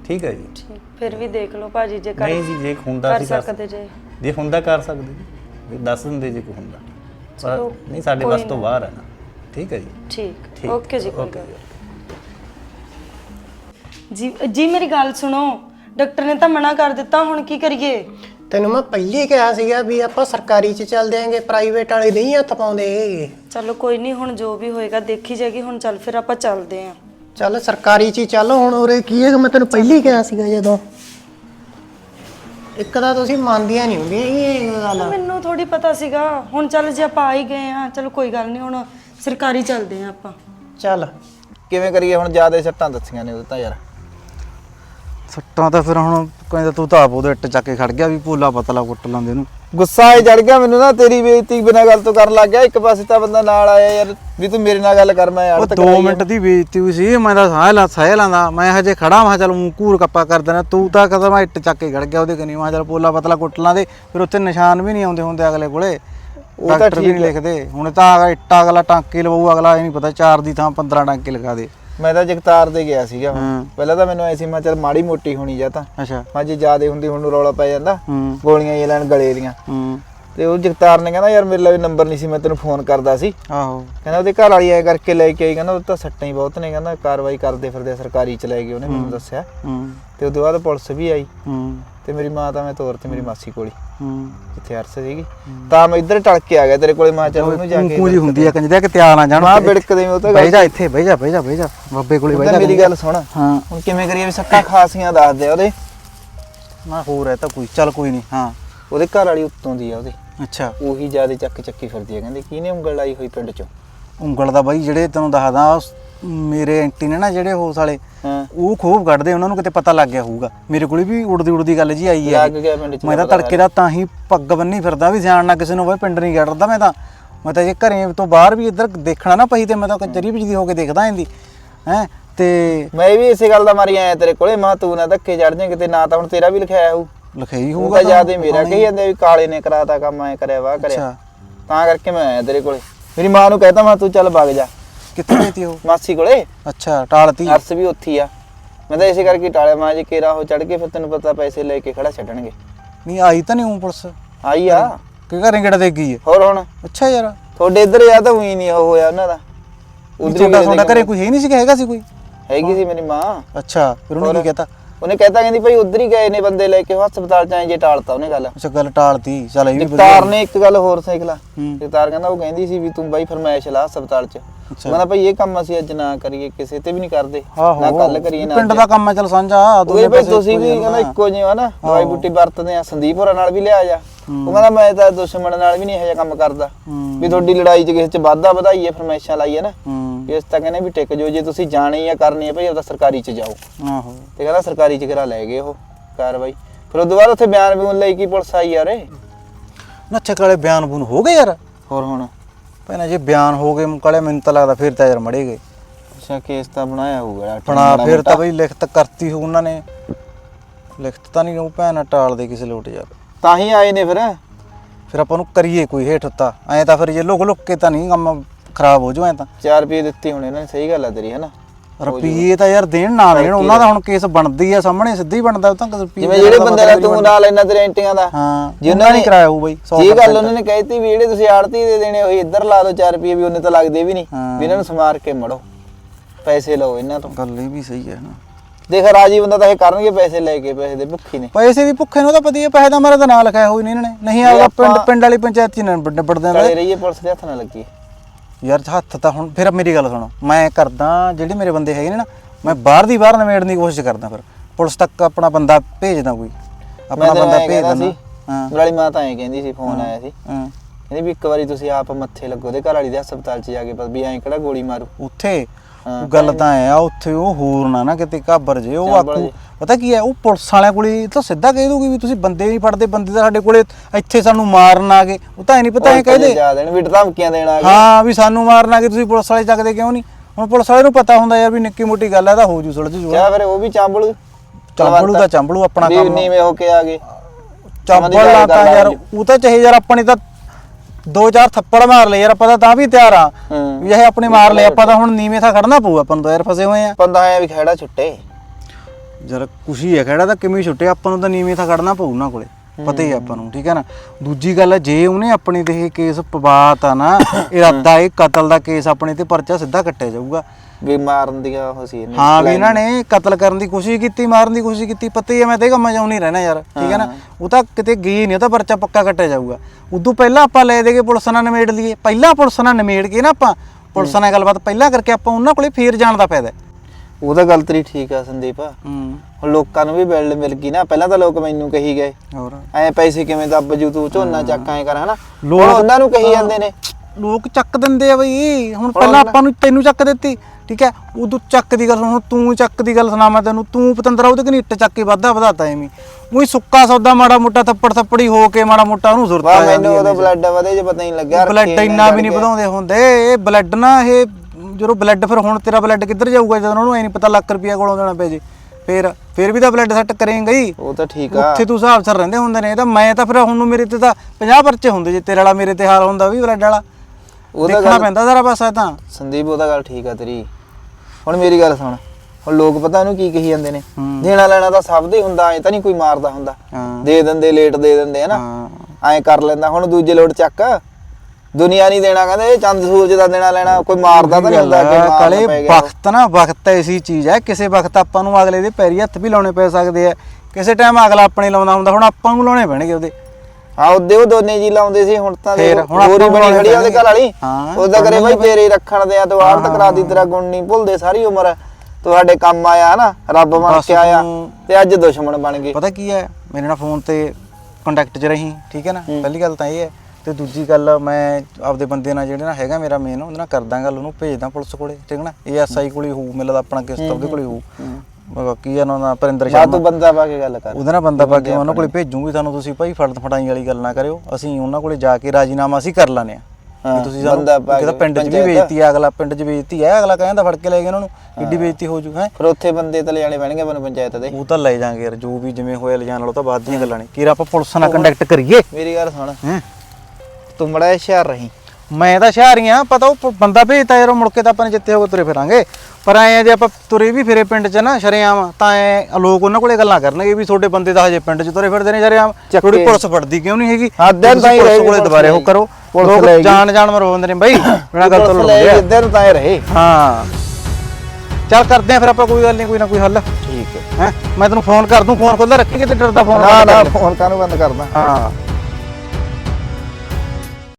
ਠੀਕ ਹੈ ਜੀ? ਠੀਕ ਫਿਰ ਵੀ ਦੇਖ ਲਓ ਭਾਜੀ ਜੇ ਕਰ ਨਹੀਂ ਜੀ ਜੇ ਹੁੰਦਾ ਕਰ ਸੀ ਕਰ ਸਕਦੇ ਜੇ। ਜੇ ਹੁੰਦਾ ਕਰ ਸਕਦੇ ਜੀ। ਵੀ ਦੱਸ ਦਿੰਦੇ ਜੇ ਕੋਈ ਹੁੰਦਾ। ਪਰ ਚਲੋ, ਨਹੀਂ ਸਾਡੇ ਕੋਈ ਵੱਸ ਤੋਂ ਨਾ। ਬਾਹਰ ਹੈ ਨਾ। ਠੀਕ ਹੈ ਜੀ? ਠੀਕ। ਠੀਕ। ਓਕੇ ਜੀ ਕੋਈ ਓਕੇ ਗੱਲ ਜੀ। ਜੀ ਮੇਰੀ ਗੱਲ ਸੁਣੋ। ਡਾਕਟਰ ਨੇ ਤਾਂ ਮਨਾ ਕਰ ਦਿੱਤਾ ਹੁਣ ਕੀ ਕਰੀਏ? ਤੈਨੂੰ ਮੈਂ ਪਹਿਲੇ ਹੀ ਕਿਹਾ ਸੀਗਾ ਵੀ ਆਪਾਂ ਸਰਕਾਰੀ 'ਚ ਚੱਲ ਦਿਆਂਗੇ ਪ੍ਰਾਈਵੇਟ ਵਾਲੇ ਨਹੀਂ ਹੱਥ ਪਾਉਂਦੇ ਹੈਗੇ। ਚਲੋ ਕੋਈ ਨਹੀਂ ਹੁਣ ਜੋ ਵੀ ਹੋਏਗਾ ਦੇਖੀ ਜਾਏਗੀ ਹੁਣ ਚੱਲ ਫਿਰ ਆਪਾਂ ਚੱਲਦੇ ਆਂ। ਚੱਲ ਸਰਕਾਰੀ 'ਚ ਹੀ ਚੱਲ ਹੁਣ ਉਰੇ ਕੀ ਹੈ ਮੈਂ ਤੈਨੂੰ ਪਹਿਲੇ ਹੀ ਕਿਹਾ ਸੀਗਾ ਜਦੋਂ। ਇੱਕ ਤਾਂ ਤੁਸੀਂ ਮੰਨਦੀਆਂ ਨਹੀਂ ਹੁੰਦੀਆਂ ਇਹ ਗੱਲ ਮੈਨੂੰ ਥੋੜੀ ਪਤਾ ਸੀਗਾ। ਹੁਣ ਚੱਲ ਜੇ ਆਪਾਂ ਆ ਹੀ ਗਏ ਆ ਚਲੋ ਕੋਈ ਗੱਲ ਨਹੀਂ ਹੁਣ ਸਰਕਾਰੀ ਚੱਲਦੇ ਆਂ ਆਪਾਂ। ਚੱਲ। ਕਿਵੇਂ ਕਰੀਏ? ਹੁਣ ਜ਼ਿਆਦਾ ਸੱਟਾਂ ਦੱਸੀਆਂ ਨੇ ਉਹ ਤਾਂ ਯਾਰ। ਸੱਟਾਂ ਤਾਂ ਫਿਰ ਹੁਣ ਕਹਿੰਦਾ ਤੂੰ ਤਾਂ ਆਪ ਉਹਦੇ ਇੱਟ ਚੱਕ ਕੇ ਖੜ ਗਿਆ ਵੀ ਭੋਲਾ ਪਤਲਾ ਕੁੱਟ ਲਾਂਦੇ ਇਹਨੂੰ। ਗੁੱਸਾ ਹੀ ਚੜ ਗਿਆ ਮੈਨੂੰ ਨਾ ਤੇਰੀ ਬੇਇੱਜ਼ਤੀ ਬਿਨਾਂ ਗੱਲ ਤੋਂ ਕਰਨ ਲੱਗ ਗਿਆ। ਇੱਕ ਪਾਸੇ ਤਾਂ ਬੰਦਾ ਨਾਲ ਆਇਆ ਯਾਰ ਵੀ ਤੂੰ ਮੇਰੇ ਨਾਲ ਗੱਲ ਕਰ ਮੈਂ ਯਾਰ ਉਹ 2 ਮਿੰਟ ਦੀ ਬੇਇੱਜ਼ਤੀ ਹੋਈ ਸੀ ਮੈਂ ਤਾਂ ਸਾਹ ਲਾ ਸਾਹ ਲਾਂਦਾ ਮੈਂ ਹਜੇ ਖੜਾ ਮੈਂ ਚੱਲ ਮੂੰਹ ਘੂਰ ਕੱਪਾ ਕਰ ਦੇਣਾ ਤੂੰ ਤਾਂ ਕਦਮ ਮੈਂ ਇੱਟ ਚੱਕ ਕੇ ਖੜ ਗਿਆ ਉਹਦੇ ਕਨੀ ਮੈਂ ਚੱਲ ਭੋਲਾ ਪਤਲਾ ਕੁੱਟ ਲਾਂਦੇ ਫਿਰ ਉੱਥੇ ਨਿਸ਼ਾਨ ਵੀ ਨਹੀਂ ਆਉਂਦੇ ਹੁੰਦੇ ਅਗਲੇ ਕੋਲੇ। ਉਹ ਤਾਂ ਠੀਕ। ਲਿਖਦੇ ਹੁਣ ਤਾਂ ਇੱਟਾ ਅਗਲਾ ਟਾਂਕੇ ਲਵਾਊ ਅਗਲਾ ਇਹ ਨਹੀਂ ਪਤਾ 4 ਦੀ ਥਾਂ 15 ਟਾਂਕੇ ਲਗਾ ਦੇ। ਮੈਂ ਤਾਂ ਜਗਤਾਰ ਦੇ ਗਿਆ ਸੀਗਾ। ਹਾਂ। ਪਹਿਲਾਂ ਤਾਂ ਮੈਨੂੰ ਐ ਸੀ ਮੈਂ ਚੱਲ ਮਾੜੀ ਮੋਟੀ ਹੋਣੀ ਜਾਂ ਤਾਂ। ਅੱਛਾ। ਮੈਂ ਜੇ ਜਿਆਦੇ ਹੁੰਦੀ ਹੁਣ ਨੂੰ ਰੌਲਾ ਪੈ ਜਾਂਦਾ। ਹੂੰ। ਗੋਲੀਆਂ ਇਹ ਲੈਣ ਗਲੇ ਦੀਆਂ। ਹੂੰ। ਤੇ ਉਹ ਜਗਤਾਰ ਨੇ ਕਹਿੰਦਾ ਯਾਰ ਮੇਰੇ ਲਈ ਨੰਬਰ ਨਹੀਂ ਸੀ ਮੈਂ ਤੈਨੂੰ ਫੋਨ ਕਰਦਾ ਸੀ। ਆਹੋ। ਕਹਿੰਦਾ ਉਹਦੇ ਘਰ ਵਾਲੀ ਐ ਕਰਕੇ ਲੈ ਕੇ ਆਈ। ਕਹਿੰਦਾ ਉਹ ਤਾਂ ਸੱਟਾਂ ਹੀ ਬਹੁਤ ਨੇ। ਕਹਿੰਦਾ ਕਾਰਵਾਈ ਕਰਦੇ ਫਿਰਦੇ ਸਰਕਾਰੀ ਚ ਲੈ ਗਏ ਉਹਨੇ ਮੈਨੂੰ ਦੱਸਿਆ। ਹੂੰ। ਤੇ ਉਹਦੇ ਬਾਅਦ ਪੁਲਿਸ ਵੀ ਆਈ। ਹੂੰ। ਤੇ ਮੇਰੀ ਮਾਂ ਤਾਂ ਮੈਂ ਤੋਰ ਤੇ ਮੇਰੀ ਮਾਸੀ ਕੋਲ ਹੀ। ਹੂੰ। ਜਿੱਥੇ ਅਰਸ ਸੀਗੀ। ਤਾਂ ਮੈਂ ਇੱਧਰ ਟਲ ਕੇ ਆ ਗਿਆ ਤੇਰੇ ਕੋਲੇ ਮਾਂ ਚੱਲ ਉਹਨੂੰ ਜਾ ਕੇ ਕੂੰਕੂ ਜੀ ਹੁੰਦੀ ਆ ਕੰਜਦਾ ਕਿ ਤਿਆਰ ਨਾ ਜਾਣ ਮਾਂ ਬਿੜਕਦੇ ਉਹ ਤਾਂ ਬਹਿ ਜਾ ਇੱਥੇ ਬਹਿ ਜਾ ਬਹਿ ਜਾ ਬਹਿ ਜਾ। ਬਾਬੇ ਕੋਲੇ ਬਹਿ ਜਾ। ਮੇਰੀ ਗੱਲ ਸੁਣ। ਹਾਂ। ਹੁਣ ਕਿਵੇਂ ਕਰੀਏ ਵੀ ਸੱਟਾਂ ਖਾਸੀਆਂ ਦੱਸ ਦੇ ਉਹਦੇ। ਨਾ ਹੋਰ ਹੈ ਤਾਂ ਕੋਈ ਚੱਲ ਕੋਈ ਨਹੀਂ ਹਾਂ। ਉਹਦੇ ਘਰ ਵਾਲੀ ਉੱਤੋਂ ਦੀ ਆ ਉਹਦੇ। ਅੱਛਾ। ਉਹੀ ਜਿਆਦੇ ਚੱਕ ਚੱਕੀ ਫਿਰਦੀ ਆ ਕਹਿੰਦੇ ਕਿਹਨੇ ਉਂਗਲ ਲਾਈ ਹੋਈ ਪਿੰਡ ਚੋਂ? ਉਂਗਲ ਦਾ ਬਾਈ ਜਿਹੜੇ ਤੈਨੂੰ ਦੱਸਦਾ ਮੇਰੇ ਐਂਟੀ ਨੇ ਨਾ ਜਿਹੜੇ ਹੋਸ ਵਾਲੇ ਉਹ ਖੂਬ ਕੱਢਦੇ ਉਹਨਾਂ ਨੂੰ ਕਿਤੇ ਪਤਾ ਲੱਗ ਗਿਆ ਹੋਊਗਾ। ਮੇਰੇ ਕੋਲ ਵੀ ਉੜਦੀ ਉੜਦੀ ਗੱਲ ਜੀ ਆਈ ਹੈ। ਲੱਗ ਗਿਆ ਪਿੰਡ ਚ ਮੈਂ ਤਾਂ ਤੜਕੇ ਦਾ ਤਾਂ ਹੀ ਪੱਗ ਬੰਨੀ ਫਿਰਦਾ ਵੀ ਸਿਆਣ ਨਾ ਕਿਸੇ ਨੂੰ ਬਈ ਪਿੰਡ ਨਹੀਂ ਕੱਢਦਾ ਮੈਂ ਤਾਂ। ਮੈਂ ਤਾਂ ਜੇ ਘਰੇ ਤੋਂ ਬਾਹਰ ਵੀ ਇੱਧਰ ਦੇਖਣਾ ਨਾ ਪਈ ਤੇ ਮੈਂ ਤਾਂ ਕਚਰੀ ਬਿਜਦੀ ਹੋ ਕੇ ਦੇਖਦਾ ਇੰਦੀ ਹੈ ਤੇ ਮੈਂ ਵੀ ਇਸੇ ਗੱਲ ਦਾ ਮਾਰੀ ਆਇਆ ਤੇਰੇ ਕੋਲੇ ਮਾਂ ਤੂੰ ਨਾ ਧੱਕੇ ਚੜ ਜਾਏ ਕਿਤੇ ਨਾ ਤਾਂ ਹੁਣ ਤੇਰਾ ਵੀ ਲਿਖਿਆ ਹੋਊ। ਲਿਖਾਈ ਉਹ ਹੋਊਗਾ ਤਾਂ ਤਾਂ। ਜਿਆਦੇ ਮੇਰਾ ਕਹੀ ਜਾਂਦੇ ਵੀ ਕਾਲੇ ਨੇ ਕਰਾਤਾ ਕੰਮ ਐ ਕਰਿਆ ਵਾ ਕਰਿਆ। ਅੱਛਾ। ਤਾਂ ਕਰਕੇ ਮੈਂ ਆਇਆ ਤੇਰੇ ਕੋਲੇ। ਮੇਰੀ ਮਾਂ ਨੂੰ ਕਹਿਤਾ ਮੈਂ ਤੂੰ ਚੱਲ ਵਗ ਜਾ। ਕਿੱਥੇ ਗਈ ਤੀ ਉਹ? ਮਾਸੀ ਕੋਲੇ? ਅੱਛਾ ਟਾਲਤੀ ਅਰਸ ਵੀ ਉੱਥੀ ਆ। ਮੈਂ ਤਾਂ ਇਸੇ ਕਰਕੇ ਟਾਲਿਆ ਮਾਂ ਜੇ ਕੇਰਾ ਉਹ ਚੜ ਕੇ ਫਿਰ ਤੈਨੂੰ ਪਤਾ ਪੈਸੇ ਲੈ ਕੇ ਖੜਾ ਛੱਡਣਗੇ। ਨਹੀਂ ਆਈ ਤਾਂ ਨਹੀਂ ਉਹ ਪੁਲਿਸ? ਆਈ ਆ। ਕਿ ਘਰੇ ਗੇੜਾ ਦੇ ਗਈ ਹੈ ਹੋਰ ਹੁਣ? ਅੱਛਾ ਯਾਰ। ਤੁਹਾਡੇ ਇੱਧਰ ਆ ਤਾਂ ਉਹੀ ਨਹੀਂ ਉਹ ਹੋਇਆ ਉਹਨਾਂ ਦਾ। ਉਧਰ ਉਧਰ ਤੁਹਾਡਾ ਘਰੇ ਕੋਈ ਹੈ ਹੀ ਨਹੀਂ ਸੀ ਕਿ ਹੈਗਾ ਸੀ ਕੋਈ? ਹੈਗੀ ਸੀ ਮੇਰੀ ਮਾਂ। ਅੱਛਾ ਫਿਰ ਉਹਨੇ ਕੀ? ਕਹਿਤਾ? ਉਹਨੇ ਕਹਿਤਾ ਕਹਿੰਦੀ ਭਾਈ ਉਧਰ ਹੀ ਗਏ ਨੇ ਬੰਦੇ ਲੈ ਕੇ ਉਹ ਹਸਪਤਾਲ ਚ ਆਏ ਜੇ ਟਾਲਤਾ ਉਹਨੇ ਗੱਲ। ਅੱਛਾ ਗੱਲ ਟਾਲਤੀ। ਚੱਲ ਇਹ ਵੀ ਜਗਤਾਰ ਨੇ ਇੱਕ ਗੱਲ ਹੋਰ ਸਿੱਖ ਲਾ। ਹੂੰ। ਜਗਤਾਰ ਕਹਿੰਦਾ ਉਹ ਕਹਿੰਦੀ ਸੀ ਵੀ ਤੂੰ ਬਾਈ ਫਰਮਾਇਸ਼ ਲਾ ਹਸਪਤਾਲ ਚ। ਅੱਛਾ। ਕਹਿੰਦਾ ਭਾਈ ਇਹ ਕੰਮ ਅਸੀਂ ਅੱਜ ਨਾ ਕਰੀਏ ਕਿਸੇ ਤੇ ਵੀ ਨਹੀਂ ਕਰਦੇ। ਨਾ ਕੱਲ ਕਰੀਏ ਨਾ ਪਿੰਡ ਅੱਜ। ਦਾ ਕੰਮ ਹੈ ਚੱਲ ਸਾਂਝਾ। ਉਹ ਦੋਨੇ ਭਾਈ ਪਾਸੇ ਤੁਸੀਂ ਇੱਕੋ ਵੀ ਜਿਹੇ ਕਹਿੰਦਾ। ਇੱਕੋ ਜਿਹਾ ਨਾ ਦਵਾਈ ਬੂਟੀ ਵਰਤਦੇ ਆ ਸੰਦੀਪ ਹੋਰਾਂ ਨਾਲ ਵੀ ਲਿਆ ਜਾ। ਉਹ ਕਹਿੰਦਾ ਮੈਂ ਤਾਂ ਦੁਸ਼ਮਣ ਨਾਲ ਵੀ ਨਹੀਂ ਇਹੋ ਜਿਹਾ ਕੰਮ ਕਰਦਾ। ਵੀ ਤੁਹਾਡੀ ਲੜਾਈ 'ਚ ਕਿਸੇ 'ਚ ਵਾਧਾ ਵਧਾਈਏ ਫਰਮਾਇਸ਼ਾਂ ਲਾਈਏ ਨਾ। ਇਸ ਤਾਂ ਕਹਿੰਦੇ ਵੀ ਟਿਕ ਜੋ ਜੇ ਤੁਸੀਂ ਜਾਣੀ ਆ ਕਰਨੀ ਆ ਭਾਈ ਉਹਦਾ ਸਰਕਾਰੀ 'ਚ ਜਾਓ। ਆਹੋ। ਤੇ ਕਹਿੰਦਾ ਸਰਕਾਰੀ 'ਚ ਕਰਾ ਲੈ ਗਏ ਉਹ ਕਾਰਵਾਈ। ਫਿਰ ਉਹ ਦੁਬਾਰਾ ਉੱਥੇ ਬਿਆਨ ਬਿਊਨ ਲਈ ਕੀ ਪੁਲਿਸ ਆਈ ਯਾਰੇ ਨਾ ਚੱਕ ਵਾਲੇ ਬਿਆਨ ਬੂਨ ਹੋ ਗਏ ਯਾਰ। ਹੋਰ ਹੁਣ? ਪਹਿਲਾਂ ਜੇ ਬਿਆਨ ਹੋ ਗਏ ਮੁਕਲੇ ਮੈਨੂੰ ਤਾਂ ਲੱਗਦਾ ਫਿਰ ਤਾਂ ਯਾਰ ਮੜੇ ਗਏ। ਅੱਛਾ ਕੇਸ ਤਾਂ ਬਣਾਇਆ ਹੋਊਗਾ ਬਣਾ ਫਿਰ। ਤਾਂ ਬਈ ਲਿਖਤ ਕਰਤੀ ਹੋ ਉਹਨਾਂ ਨੇ। ਲਿਖਤ ਤਾਂ ਨਹੀਂ ਉਹ ਭੈਣਾ ਟਾਲਦੇ ਕਿਸੇ ਲੋਟ ਯਾਰ। ਤਾਂ ਹੀ ਆਏ ਨੇ ਫਿਰ। ਫਿਰ ਆਪਾਂ ਨੂੰ ਕਰੀਏ ਕੋਈ ਹੇਠ ਉੱਤਾ ਐ ਤਾਂ ਫਿਰ ਜੇ ਲੁਕ ਲੁਕ ਕੇ ਤਾਂ ਨਹੀਂ ਕੰਮ ਖਰਾਬ ਹੋ ਐ ਤਾਂ। 4 ਰੁਪਏ ਦਿੱਤੇ ਹੋਣੇ ਇਹਨਾਂ ਨੇ ਸਹੀ ਗੱਲ ਆ ਤੇਰੀ ਹੈ ਨਾ ਰੁਪਈਏ ਤਾਂ ਯਾਰ ਦੇਣ ਨਾ ਦੇਣ ਉਹਨਾਂ ਦਾ ਹੁਣ ਕੇਸ ਬਣਦੀ ਆ ਸਾਹਮਣੇ ਸਿੱਧਾ ਹੀ ਬਣਦਾ ਉਹ ਤਾਂ ਰੁਪਈਏ ਜਿਵੇਂ ਜਿਹੜੇ ਬੰਦੇ ਦਾ ਤੂੰ ਨਾਲ ਇਹਨਾਂ ਤੇਰੇ ਐਂਟੀਆਂ ਦਾ ਹਾਂ ਜੇ ਉਹਨਾਂ ਨੇ ਕਰਾਇਆ ਹੋਊ ਬਈ 100% ਇਹ ਗੱਲ ਉਹਨਾਂ ਨੇ ਕਹਿਤੀ ਵੀ ਜਿਹੜੇ ਤੁਸੀਂ ਆੜਤੀ ਦੇ ਦੇਣੇ ਹੋਈ ਇੱਧਰ ਲਾ ਦਿਓ 4 ਰੁਪਏ ਵੀ ਉਹਨੇ ਤਾਂ ਲੱਗਦੇ ਵੀ ਨਹੀਂ ਹਾਂ। ਵੀ ਇਹਨਾਂ ਨੂੰ ਸਮਾਰ ਕੇ ਮੜੋ। ਪੈਸੇ ਲਓ ਇਹਨਾਂ ਤੋਂ। ਗੱਲ ਇਹ ਵੀ ਸਹੀ ਹੈ ਨਾ। ਦੇਖ ਰਾਜੀ ਬੰਦਾ ਤਾਂ ਇਹ ਕਰਨਗੇ ਪੈਸੇ ਲੈ ਕੇ ਪੈਸੇ ਦੇ ਭੁੱਖੀ ਨੇ। ਪੈਸੇ ਵੀ ਭੁੱਖੇ ਨੂੰ ਤਾਂ ਪਤਾ ਹੀ ਪੈਸੇ ਦਾ ਮਾਰੇ ਤਾਂ ਨਾਂ ਲਿਖਾਇਆ ਹੋਈ ਨਹੀਂ ਇਹਨਾਂ ਨੇ। ਨਹੀਂ ਆਪਦਾ ਪਿੰਡ ਪਿੰਡ ਵਾਲੀ ਪੰਚਾਇਤ ਚ ਨਿਬੜਦੇ ਚਲੇ ਨੇ ਰਹੀਏ ਪੁਲਿਸ ਦੇ ਹੱਥ ਨਾਲ ਲੱਗੀ। ਯਾਰ ਹੱਥ ਤਾਂ ਹੁਣ ਫਿਰ ਮੇਰੀ ਗੱਲ ਸੁਣੋ। ਮੈਂ ਕਰਦਾ ਜਿਹੜੇ ਮੇਰੇ ਬੰਦੇ ਹੈਗੇ ਨੇ ਨਾ ਮੈਂ ਬਾਹਰ ਦੀ ਬਾਹਰ ਨਿਬੇੜਨ ਦੀ ਕੋਸ਼ਿਸ਼ ਕਰਦਾ ਫਿਰ। ਪੁਲਿਸ ਤੱਕ ਆਪਣਾ ਬੰਦਾ ਭੇਜਦਾ ਕੋਈ। ਆਪਣਾ ਬੰਦਾ ਐਂ ਭੇਜ ਕਹਿੰਦਾ ਦਿੰਦਾ। ਸੀ ਹਾਂ। ਵਾਲੀ ਮਾਂ ਤਾਂ ਐਂ ਕਹਿੰਦੀ ਸੀ ਫੋਨ ਆਇਆ ਸੀ। ਹਾਂ। ਕਹਿੰਦੀ ਵੀ ਇੱਕ ਵਾਰੀ ਤੁਸੀਂ ਆਪ ਮੱਥੇ ਲੱਗੋ ਦੇ ਘਰ ਵਾਲੀ ਦੇ ਹਸਪਤਾਲ 'ਚ ਜਾ ਕੇ ਬਸ ਵੀ ਐਂ ਕਿਹੜਾ ਗੋਲੀ ਮਾਰੂ। ਉੱਥੇ ਉਹ ਗੱਲ ਤਾਂ ਐ ਆ ਉੱਥੇ ਉਹ ਹੋਰ ਨਾ ਨਾ ਕਿਤੇ ਘਾਬਰ ਜੇ ਉਹ ਆਖੂ। ਪਤਾ ਕੀ ਹੈ ਉਹ ਪੁਲਿਸ ਵਾਲਿਆਂ ਕੋਲੇ ਤਾਂ ਸਿੱਧਾ ਕਹਿ ਦੂਗੀ ਵੀ ਤੁਸੀਂ ਬੰਦੇ ਨਹੀਂ ਫੜਦੇ ਬੰਦੇ ਤਾਂ ਸਾਡੇ ਕੋਲੇ ਇੱਥੇ ਸਾਨੂੰ ਮਾਰਨ ਆ ਗਏ। ਉਹ ਤਾਂ ਐ ਨਹੀਂ ਪਤਾ ਐ ਕਹਦੇ ਜਾ ਦੇਣ ਵੀ ਧਮਕੀਆਂ ਦੇਣ ਆ ਗਏ। ਹਾਂ ਵੀ ਸਾਨੂੰ ਮਾਰਨ ਆ ਗਏ ਤੁਸੀਂ ਪੁਲਿਸ ਵਾਲੇ ਚੱਕਦੇ ਕਿਉਂ ਨਹੀਂ? ਹੁਣ ਪੁਲਿਸ ਵਾਲੇ ਨੂੰ ਪਤਾ ਹੁੰਦਾ ਯਾਰ ਵੀ ਨਿੱਕੀ ਮੋਟੀ ਗੱਲ ਐ ਤਾਂ ਹੋ ਜੂ ਸੁਲਝ ਜੂ। ਜਾਂ ਫਿਰ ਉਹ ਵੀ ਚਾਂਬਲੂ ਚਾਂਬਲੂ ਦਾ ਚਾਂਬਲੂ ਆਪਣਾ ਕੰਮ ਨੀਵੇਂ ਹੋ ਕੇ ਆ ਗਏ। ਚਾਂਬਲ ਤਾਂ ਯਾਰ। ਉਹ ਤਾਂ ਚਾਹੇ ਯਾਰ ਆਪਣੇ ਤਾਂ ਦੋ ਚਾਰ ਥੱਪੜ ਮਾਰ ਲਏ ਯਾਰ ਆਪਾਂ ਤਾਂ ਤਾਂ ਵੀ ਤਿਆਰ ਆ। ਵੀ ਇਹ ਆਪਣੇ ਮਾਰ ਲਏ ਆਪਾਂ ਤਾਂ ਹੁਣ ਨੀਵੇਂ ਥਾ ਖੜਨਾ ਪਊ ਆਪਾਂ ਨੂੰ ਤਾਂ ਯਾਰ ਫਸੇ ਹੋਏ ਆ। ਬੰਦਾ ਐ ਵੀ ਖੜਾ ਛੁੱਟੇ। ਜਰ ਕੁਸ਼ੀ ਹੈ ਖੜਾ ਤਾਂ ਕਿਵੇਂ ਛੁੱਟੇ ਆਪਾਂ ਨੂੰ ਤਾਂ ਨੀਵੇਂ ਥਾ ਖੜਨਾ ਪਊ ਉਹਨਾਂ ਕੋਲੇ। ਪਤਾ ਹੀ ਆਪਾਂ ਨੂੰ ਠੀਕ ਹੈ ਨਾ? ਦੂਜੀ ਗੱਲ ਹੈ ਜੇ ਉਹਨੇ ਆਪਣੀ ਤੇ ਇਹ ਕੇਸ ਪਵਾਤਾ ਨਾ ਇਰਾਦਾ ਇਹ ਕਤਲ ਦਾ ਕੇਸ ਆਪਣੇ ਤੇ ਪਰਚਾ ਸਿੱਧਾ ਕੱਟਿਆ ਜਾਊਗਾ। ਵੀ ਮਾਰਨ ਦੀ ਉਹ ਸੀ ਹਾਂ ਵੀ ਇਹਨਾਂ ਨੇ ਕਤਲ ਕਰਨ ਦੀ ਕੋਸ਼ਿਸ਼ ਕੀਤੀ ਮਾਰਨ ਦੀ ਕੋਸ਼ਿਸ਼ ਕੀਤੀ ਪਤਾ ਹੀ ਹੈ ਮੈਂ ਤੇ ਇਹ ਕੰਮਾਂ 'ਚ ਨਹੀਂ ਰਹਿਣਾ ਯਾਰ ਠੀਕ ਹੈ ਨਾ? ਉਹ ਤਾਂ ਕਿਤੇ ਗਈ ਨਹੀਂ ਉਹ ਤਾਂ ਪਰਚਾ ਪੱਕਾ ਕੱਟਿਆ ਜਾਊਗਾ। ਉਦੋਂ ਪਹਿਲਾਂ ਆਪਾਂ ਲੈ ਦੇਗੇ ਪੁਲਿਸ ਨਾਲ ਨਿਮੇੜ ਲਈਏ। ਪਹਿਲਾਂ ਪੁਲਿਸ ਨਾਲ ਨਿਮੇੜ ਕੇ ਨਾ ਆਪਾਂ ਪੁਲਿਸ ਨਾਲ ਗੱਲਬਾਤ ਪਹਿਲਾਂ ਕਰਕੇ ਆਪਾਂ ਉਹਨਾਂ ਕੋਲੇ ਫੇਰ ਜਾਣ ਦਾ ਫਾਇਦਾ। ਹੈ। ਉਹ ਤਾਂ ਗੱਲ ਤੇਰੀ ਠੀਕ ਆ ਸੰਦੀਪ। ਹੂੰ। ਹੁਣ ਲੋਕਾਂ ਨੂੰ ਵੀ ਬਿਲਡ ਮਿਲ ਗਈ ਨਾ। ਪਹਿਲਾਂ ਤਾਂ ਲੋਕ ਮੈਨੂੰ ਕਹੀ ਗਏ। ਹੋਰ? ਐ ਪੈਸੇ ਕਿਵੇਂ ਦੱਬ ਜੂ ਤੂੰ? ਝੋਨਾ ਚੱਕ ਐ ਕਰ ਹਨਾ? ਲੋਕ- ਉਹਨਾਂ ਨੂੰ ਕਹੀ ਜਾਂਦੇ ਨੇ। ਲੋਕ ਚੱਕ ਦਿੰਦੇ ਆ ਬਈ। ਹੁਣ ਪਹਿਲਾਂ ਆਪਾਂ ਨੂੰ ਤੈਨੂੰ ਚੱਕ ਦਿੱਤੀ। ਠੀਕ ਹੈ? ਉਦੋਂ ਚੱਕ ਦੀ ਗੱਲ ਹੁਣ ਤੂੰ ਚੱਕ ਦੀ ਗੱਲ ਸੁਣਾ ਮੈਂ ਤੈਨੂੰ। ਤੂੰ ਪਤੰਦਰਾ ਉਹਦੇ ਕਨੀ ਇੱਟ ਚੱਕ ਕੇ ਵਾਧਾ ਵਧਾਤਾ ਐਵੇਂ। ਉਹੀ ਸੁੱਕਾ ਸੌਦਾ ਮਾੜਾ ਮੋਟਾ ਥੱਪੜ ਥੱਪੜੀ ਹੋ ਕੇ ਮਾੜਾ ਮੋਟਾ ਉਹਨੂੰ ਜ਼ਰੂਰਤ ਆ ਮੈਨੂੰ ਉਹਦਾ ਬਲੱਡ ਵਧੇ ਜੇ ਪਤਾ ਨਹੀਂ ਲੱਗਿਆ ਬਲੱਡ ਇੰਨਾ ਵੀ ਨਹੀਂ। ਵਧਾਉਂਦੇ ਹੁੰਦੇ। ਇਹ ਬਲੱਡ ਨਾ ਇਹ ਜਦੋਂ ਬਲੱਡ ਫਿਰ ਹੁਣ ਤੇਰਾ ਬਲੱਡ ਕਿੱਧਰ ਜਾਊਗਾ ਜਦੋਂ ਉਹਨੂੰ ਐ ਨਹੀਂ ਪਤਾ ਲੱਖ ਰੁਪਿਆ ਕੋਲੋਂ ਦੇਣਾ ਪੈ ਜੇ। ਫਿਰ ਫਿਰ ਵੀ ਤਾਂ ਬਲੱਡ ਸੈੱਟ ਕਰੇਂਗਾ ਹੀ। ਉਹ ਤਾਂ ਠੀਕ ਆ। ਉੱਥੇ ਤੂੰ ਹਿਸਾਬ ਸਰ ਰਹਿੰਦੇ ਹੁੰਦੇ ਨੇ। ਇਹ ਤਾਂ ਮੈਂ ਤਾਂ ਫਿਰ ਹੁਣ ਨੂੰ ਮੇਰੇ ਤੇ ਤਾਂ 50 ਪਰਚੇ ਹੁੰਦੇ ਜੇ ਤੇਰੇ ਵਾਲਾ ਮੇਰੇ ਤੇ ਹਾਲ ਹੁੰਦਾ ਵੀ ਬਲੱਡ ਵਾਲਾ। ਉਹਦਾ ਗੱਲ ਪੈਂਦਾ ਸਾਰਾ ਪਾਸਾ ਤਾਂ। ਸੰਦੀਪ ਉਹਦਾ ਗੱਲ ਠੀਕ ਆ ਤੇਰੀ। ਹੁਣ ਮੇਰੀ ਗੱਲ ਸੁਣ। ਹੁਣ ਲੋਕ ਪਤਾ ਉਹਨੂੰ ਕੀ ਕਹੀ ਜਾਂਦੇ ਨੇ। ਦੇਣਾ ਲੈਣਾ ਤਾਂ ਸਭ ਦੇ ਹੁੰਦਾ ਐ ਤਾਂ ਨਹੀਂ ਕੋਈ ਮਾਰਦਾ ਹੁੰਦਾ। ਦੇ ਦਿੰਦੇ ਲੇਟ ਦੇ ਦਿੰਦੇ ਹਨਾ? ਐਂ ਕਰ ਲੈਂਦਾ। ਹੁਣ ਦੂਜੇ ਲੋਟ ਚੱਕ। ਦੁਨੀਆ ਨਹੀਂ ਦੇਣਾ ਕਹਿੰਦੇ ਇਹ ਚੰਦ ਸੂਰਜ ਦਾ ਦੇਣਾ ਲੈਣਾ ਕੋਈ ਮਾਰਦਾ ਤਾਂ ਨਹੀਂ ਹੁੰਦਾ ਕਿ ਕਲੇ ਵਕਤ ਨਾ ਵਕਤ ਐਸੀ ਚੀਜ਼ ਹੈ। ਕਿਸੇ ਵਕਤ ਆਪਾਂ ਨੂੰ ਅਗਲੇ ਦੇ ਪੈਰੀ ਹੱਥ ਵੀ ਲਾਉਣੇ ਪੈ ਸਕਦੇ ਆ। ਕਿਸੇ ਟਾਈਮ ਅਗਲਾ ਆਪਣੇ ਲਾਉਂਦਾ ਹੁੰਦਾ ਹੁਣ ਆਪਾਂ ਨੂੰ ਲਾਉਣੇ ਪੈਣਗੇ ਉਹਦੇ। ਹਾਂ ਉਹਦੇ ਉਹ ਦੋਨੇ ਜੀ ਲਾਉਂਦੇ ਸੀ ਹੁਣ ਤਾਂ ਫੇਰ, ਹੁਣ ਗੋਰੀ ਬਣੀ ਨੂੰ ਖੜੀ ਆ ਉਹਦੇ ਘਰ ਵਾਲੀ। ਉਹਦਾ ਕਰੇ ਬਾਈ ਤੇਰੇ ਰੱਖਣ ਦੇ ਆ ਤੂੰ ਆੜਤ ਕਰਾ ਦੀ ਤੇਰਾ ਗੁਣ ਨਹੀਂ ਭੁੱਲਦੇ ਸਾਰੀ ਉਮਰ। ਤੁਹਾਡੇ ਕੰਮ ਆਇਆ ਨਾ ਰੱਬ ਬਣ ਕੇ ਆਇਆ ਤੂੰ- ਤੇ ਅੱਜ ਦੁਸ਼ਮਣ ਬਣ ਗਏ। ਪਤਾ ਕੀ ਹੈ? ਮੇਰੇ ਨਾਲ ਫੋਨ ਤੇ ਕੰਟੈਕਟ 'ਚ ਰਹੀ ਠੀਕ ਹੈ ਨਾ? ਪਹਿਲੀ ਗੱਲ ਤਾਂ ਇਹ ਹੈ ਤੇ ਦੂਜੀ ਗੱਲ ਮੈਂ ਆਪਦੇ ਬੰਦੇ ਨਾਲ ਜਿਹੜੇ ਨਾਲ ਹੈਗਾ ਮੇਰਾ ਮੇਨ ਉਹਦੇ ਨਾਲ ਕਰਦਾ ਗੱਲ ਉਹਨੂੰ ਭੇਜਦਾ ਪੁਲਿਸ ਕੋਲੇ ਠੀਕ ਹੈ। ਨਾ ਏਐਸਆਈ ਕੋਲੇ ਹੋਊ ਮਿਲਦਾ ਆਪਣਾ ਕਿਸ ਤਰ੍ਹਾਂ ਉਹਦੇ ਕੋਲੇ ਹੋਊ। ਬਾਕੀ ਇਹਨਾਂ ਦਾ ਪਰਿੰਦਰ ਬਾ ਸ਼ਰਮਾ। ਤੂੰ ਬੰਦਾ ਪਾ ਕੇ ਗੱਲ ਕਰ। ਉਹਦੇ ਨਾਲ ਬੰਦਾ ਪਾ ਕੇ ਉਹਨਾਂ ਕੋਲੇ ਭੇਜੂਗੀ ਤੁਹਾਨੂੰ ਤੁਸੀਂ ਭਾਈ ਫੜਦ ਫੜਾਈ ਵਾਲੀ ਗੱਲ ਨਾ ਕਰਿਓ। ਅਸੀਂ ਉਹਨਾਂ ਕੋਲੇ ਜਾ ਕੇ ਰਾਜੀਨਾਮਾ ਅਸੀਂ ਕਰ ਲਾਨੇ ਆ ਹਾਂ, ਵੀ ਤੁਸੀਂ ਸਾਨੂੰ ਬੰਦਾ ਪਾ ਕਿਤੇ ਕੇ ਪਿੰਡ 'ਚ ਵੀ ਪੰਚਾਇਤ। ਬੇਇੱਜ਼ਤੀ ਆ ਅਗਲਾ ਪਿੰਡ 'ਚ ਬੇਇੱਜ਼ਤੀ ਹੈ ਅਗਲਾ ਕਹਿੰਦਾ ਫੜ ਕੇ ਲੈ ਗਏ ਉਹਨਾਂ ਨੂੰ ਕਿੱਡੀ ਬੇਇੱਜ਼ਤੀ ਹੋ ਜੂ ਹੈ। ਫਿਰ ਉੱਥੇ ਬੰਦੇ ਤੇ ਲਿਜਾਣੇ ਪੈਣਗੇ ਬਨ ਪੰਚਾਇਤ ਦੇ। ਉਹ ਤਾਂ ਲੈ ਜਾਾਂਗੇ ਯਾਰ ਜੋ ਵੀ ਜਿਵੇਂ ਹੋਇਆ ਲਿਜਾਣ ਵਾਲਾ ਉਹ ਤਾਂ ਬਾਅਦ ਦੀਆਂ ਗੱਲਾਂ ਨੇ। ਕੀ ਆਪਾਂ ਪੁਲਿਸ ਨਾਲ ਕੰਟੈਕਟ ਕਰੀਏ? ਮੇਰੀ ਗੱਲ ਸੁਣ। ਹੈਂ? ਤੂੰ ਮੜਾ ਹੁਸ਼ਿਆਰ ਰਹੀਂ। ਮੈਂ ਤਾਂ ਸ਼ਹਿਰੀ ਆ ਪਤਾ ਉਹ ਬੰਦਾ ਭੇਜਤਾ ਯਾਰ ਮੁੜ ਕੇ ਤਾਂ ਆਪਾਂ ਨੇ ਜਿੱਤੇ ਹੋ ਕੇ ਤੁਰੇ ਫਿਰਾਂਗੇ। ਪਰ ਐ ਜੇ ਆਪਾਂ ਤੁਰੇ ਵੀ ਫਿਰੇ ਪਿੰਡ 'ਚ ਨਾ ਸ਼ਰੇਆਮ ਤਾਂ ਐ ਲੋਕ ਉਹਨਾਂ ਕੋਲੇ ਗੱਲਾਂ ਕਰਨਗੇ ਵੀ ਤੁਹਾਡੇ ਬੰਦੇ ਤਾਂ ਹਜੇ ਪਿੰਡ 'ਚ ਤੁਰੇ ਫਿਰਦੇ ਨੇ ਸ਼ਰੇਆਮ। ਥੋੜੀ ਪੁਲਿਸ ਫੜਦੀ ਕਿਉਂ ਨਹੀਂ ਹੈਗੀ? ਹਾਂ, ਤੁਸੀਂ ਤਾਂ ਹੀ ਪੁਲਿਸ ਕੋਲੇ ਦੁਬਾਰੇ ਉਹ। ਕਰੋ। ਲੋਕ। ਜਾਣ ਜਾਣ ਮਰਵਾਉਂਦੇ ਨੇ ਬਾਈ ਬਿਨਾਂ ਗੱਲ ਤੋਂ ਲੜਦੇ ਆ। ਇੱਧਰ ਤਾਂ ਇਹ ਰਹੇ। ਹਾਂ। ਚੱਲ ਕਰਦੇ ਆ ਫਿਰ ਆਪਾਂ ਕੋਈ ਗੱਲ ਨਹੀਂ ਕੋਈ ਨਾ ਕੋਈ ਹੱਲ। ਠੀਕ ਹੈ। ਹੈ? ਮੈਂ ਤੈਨੂੰ ਫੋਨ ਕਰ ਦੂੰ ਫੋਨ ਖੁੱਲ੍ਹਾ ਰੱਖੀ ਕਿਤੇ ਡਰਦਾ ਫੋਨ ਨਾ ਨਾ ਫੋਨ ਕਾਹਨੂੰ ਬੰਦ ਕਰਦਾ? ਹਾਂ।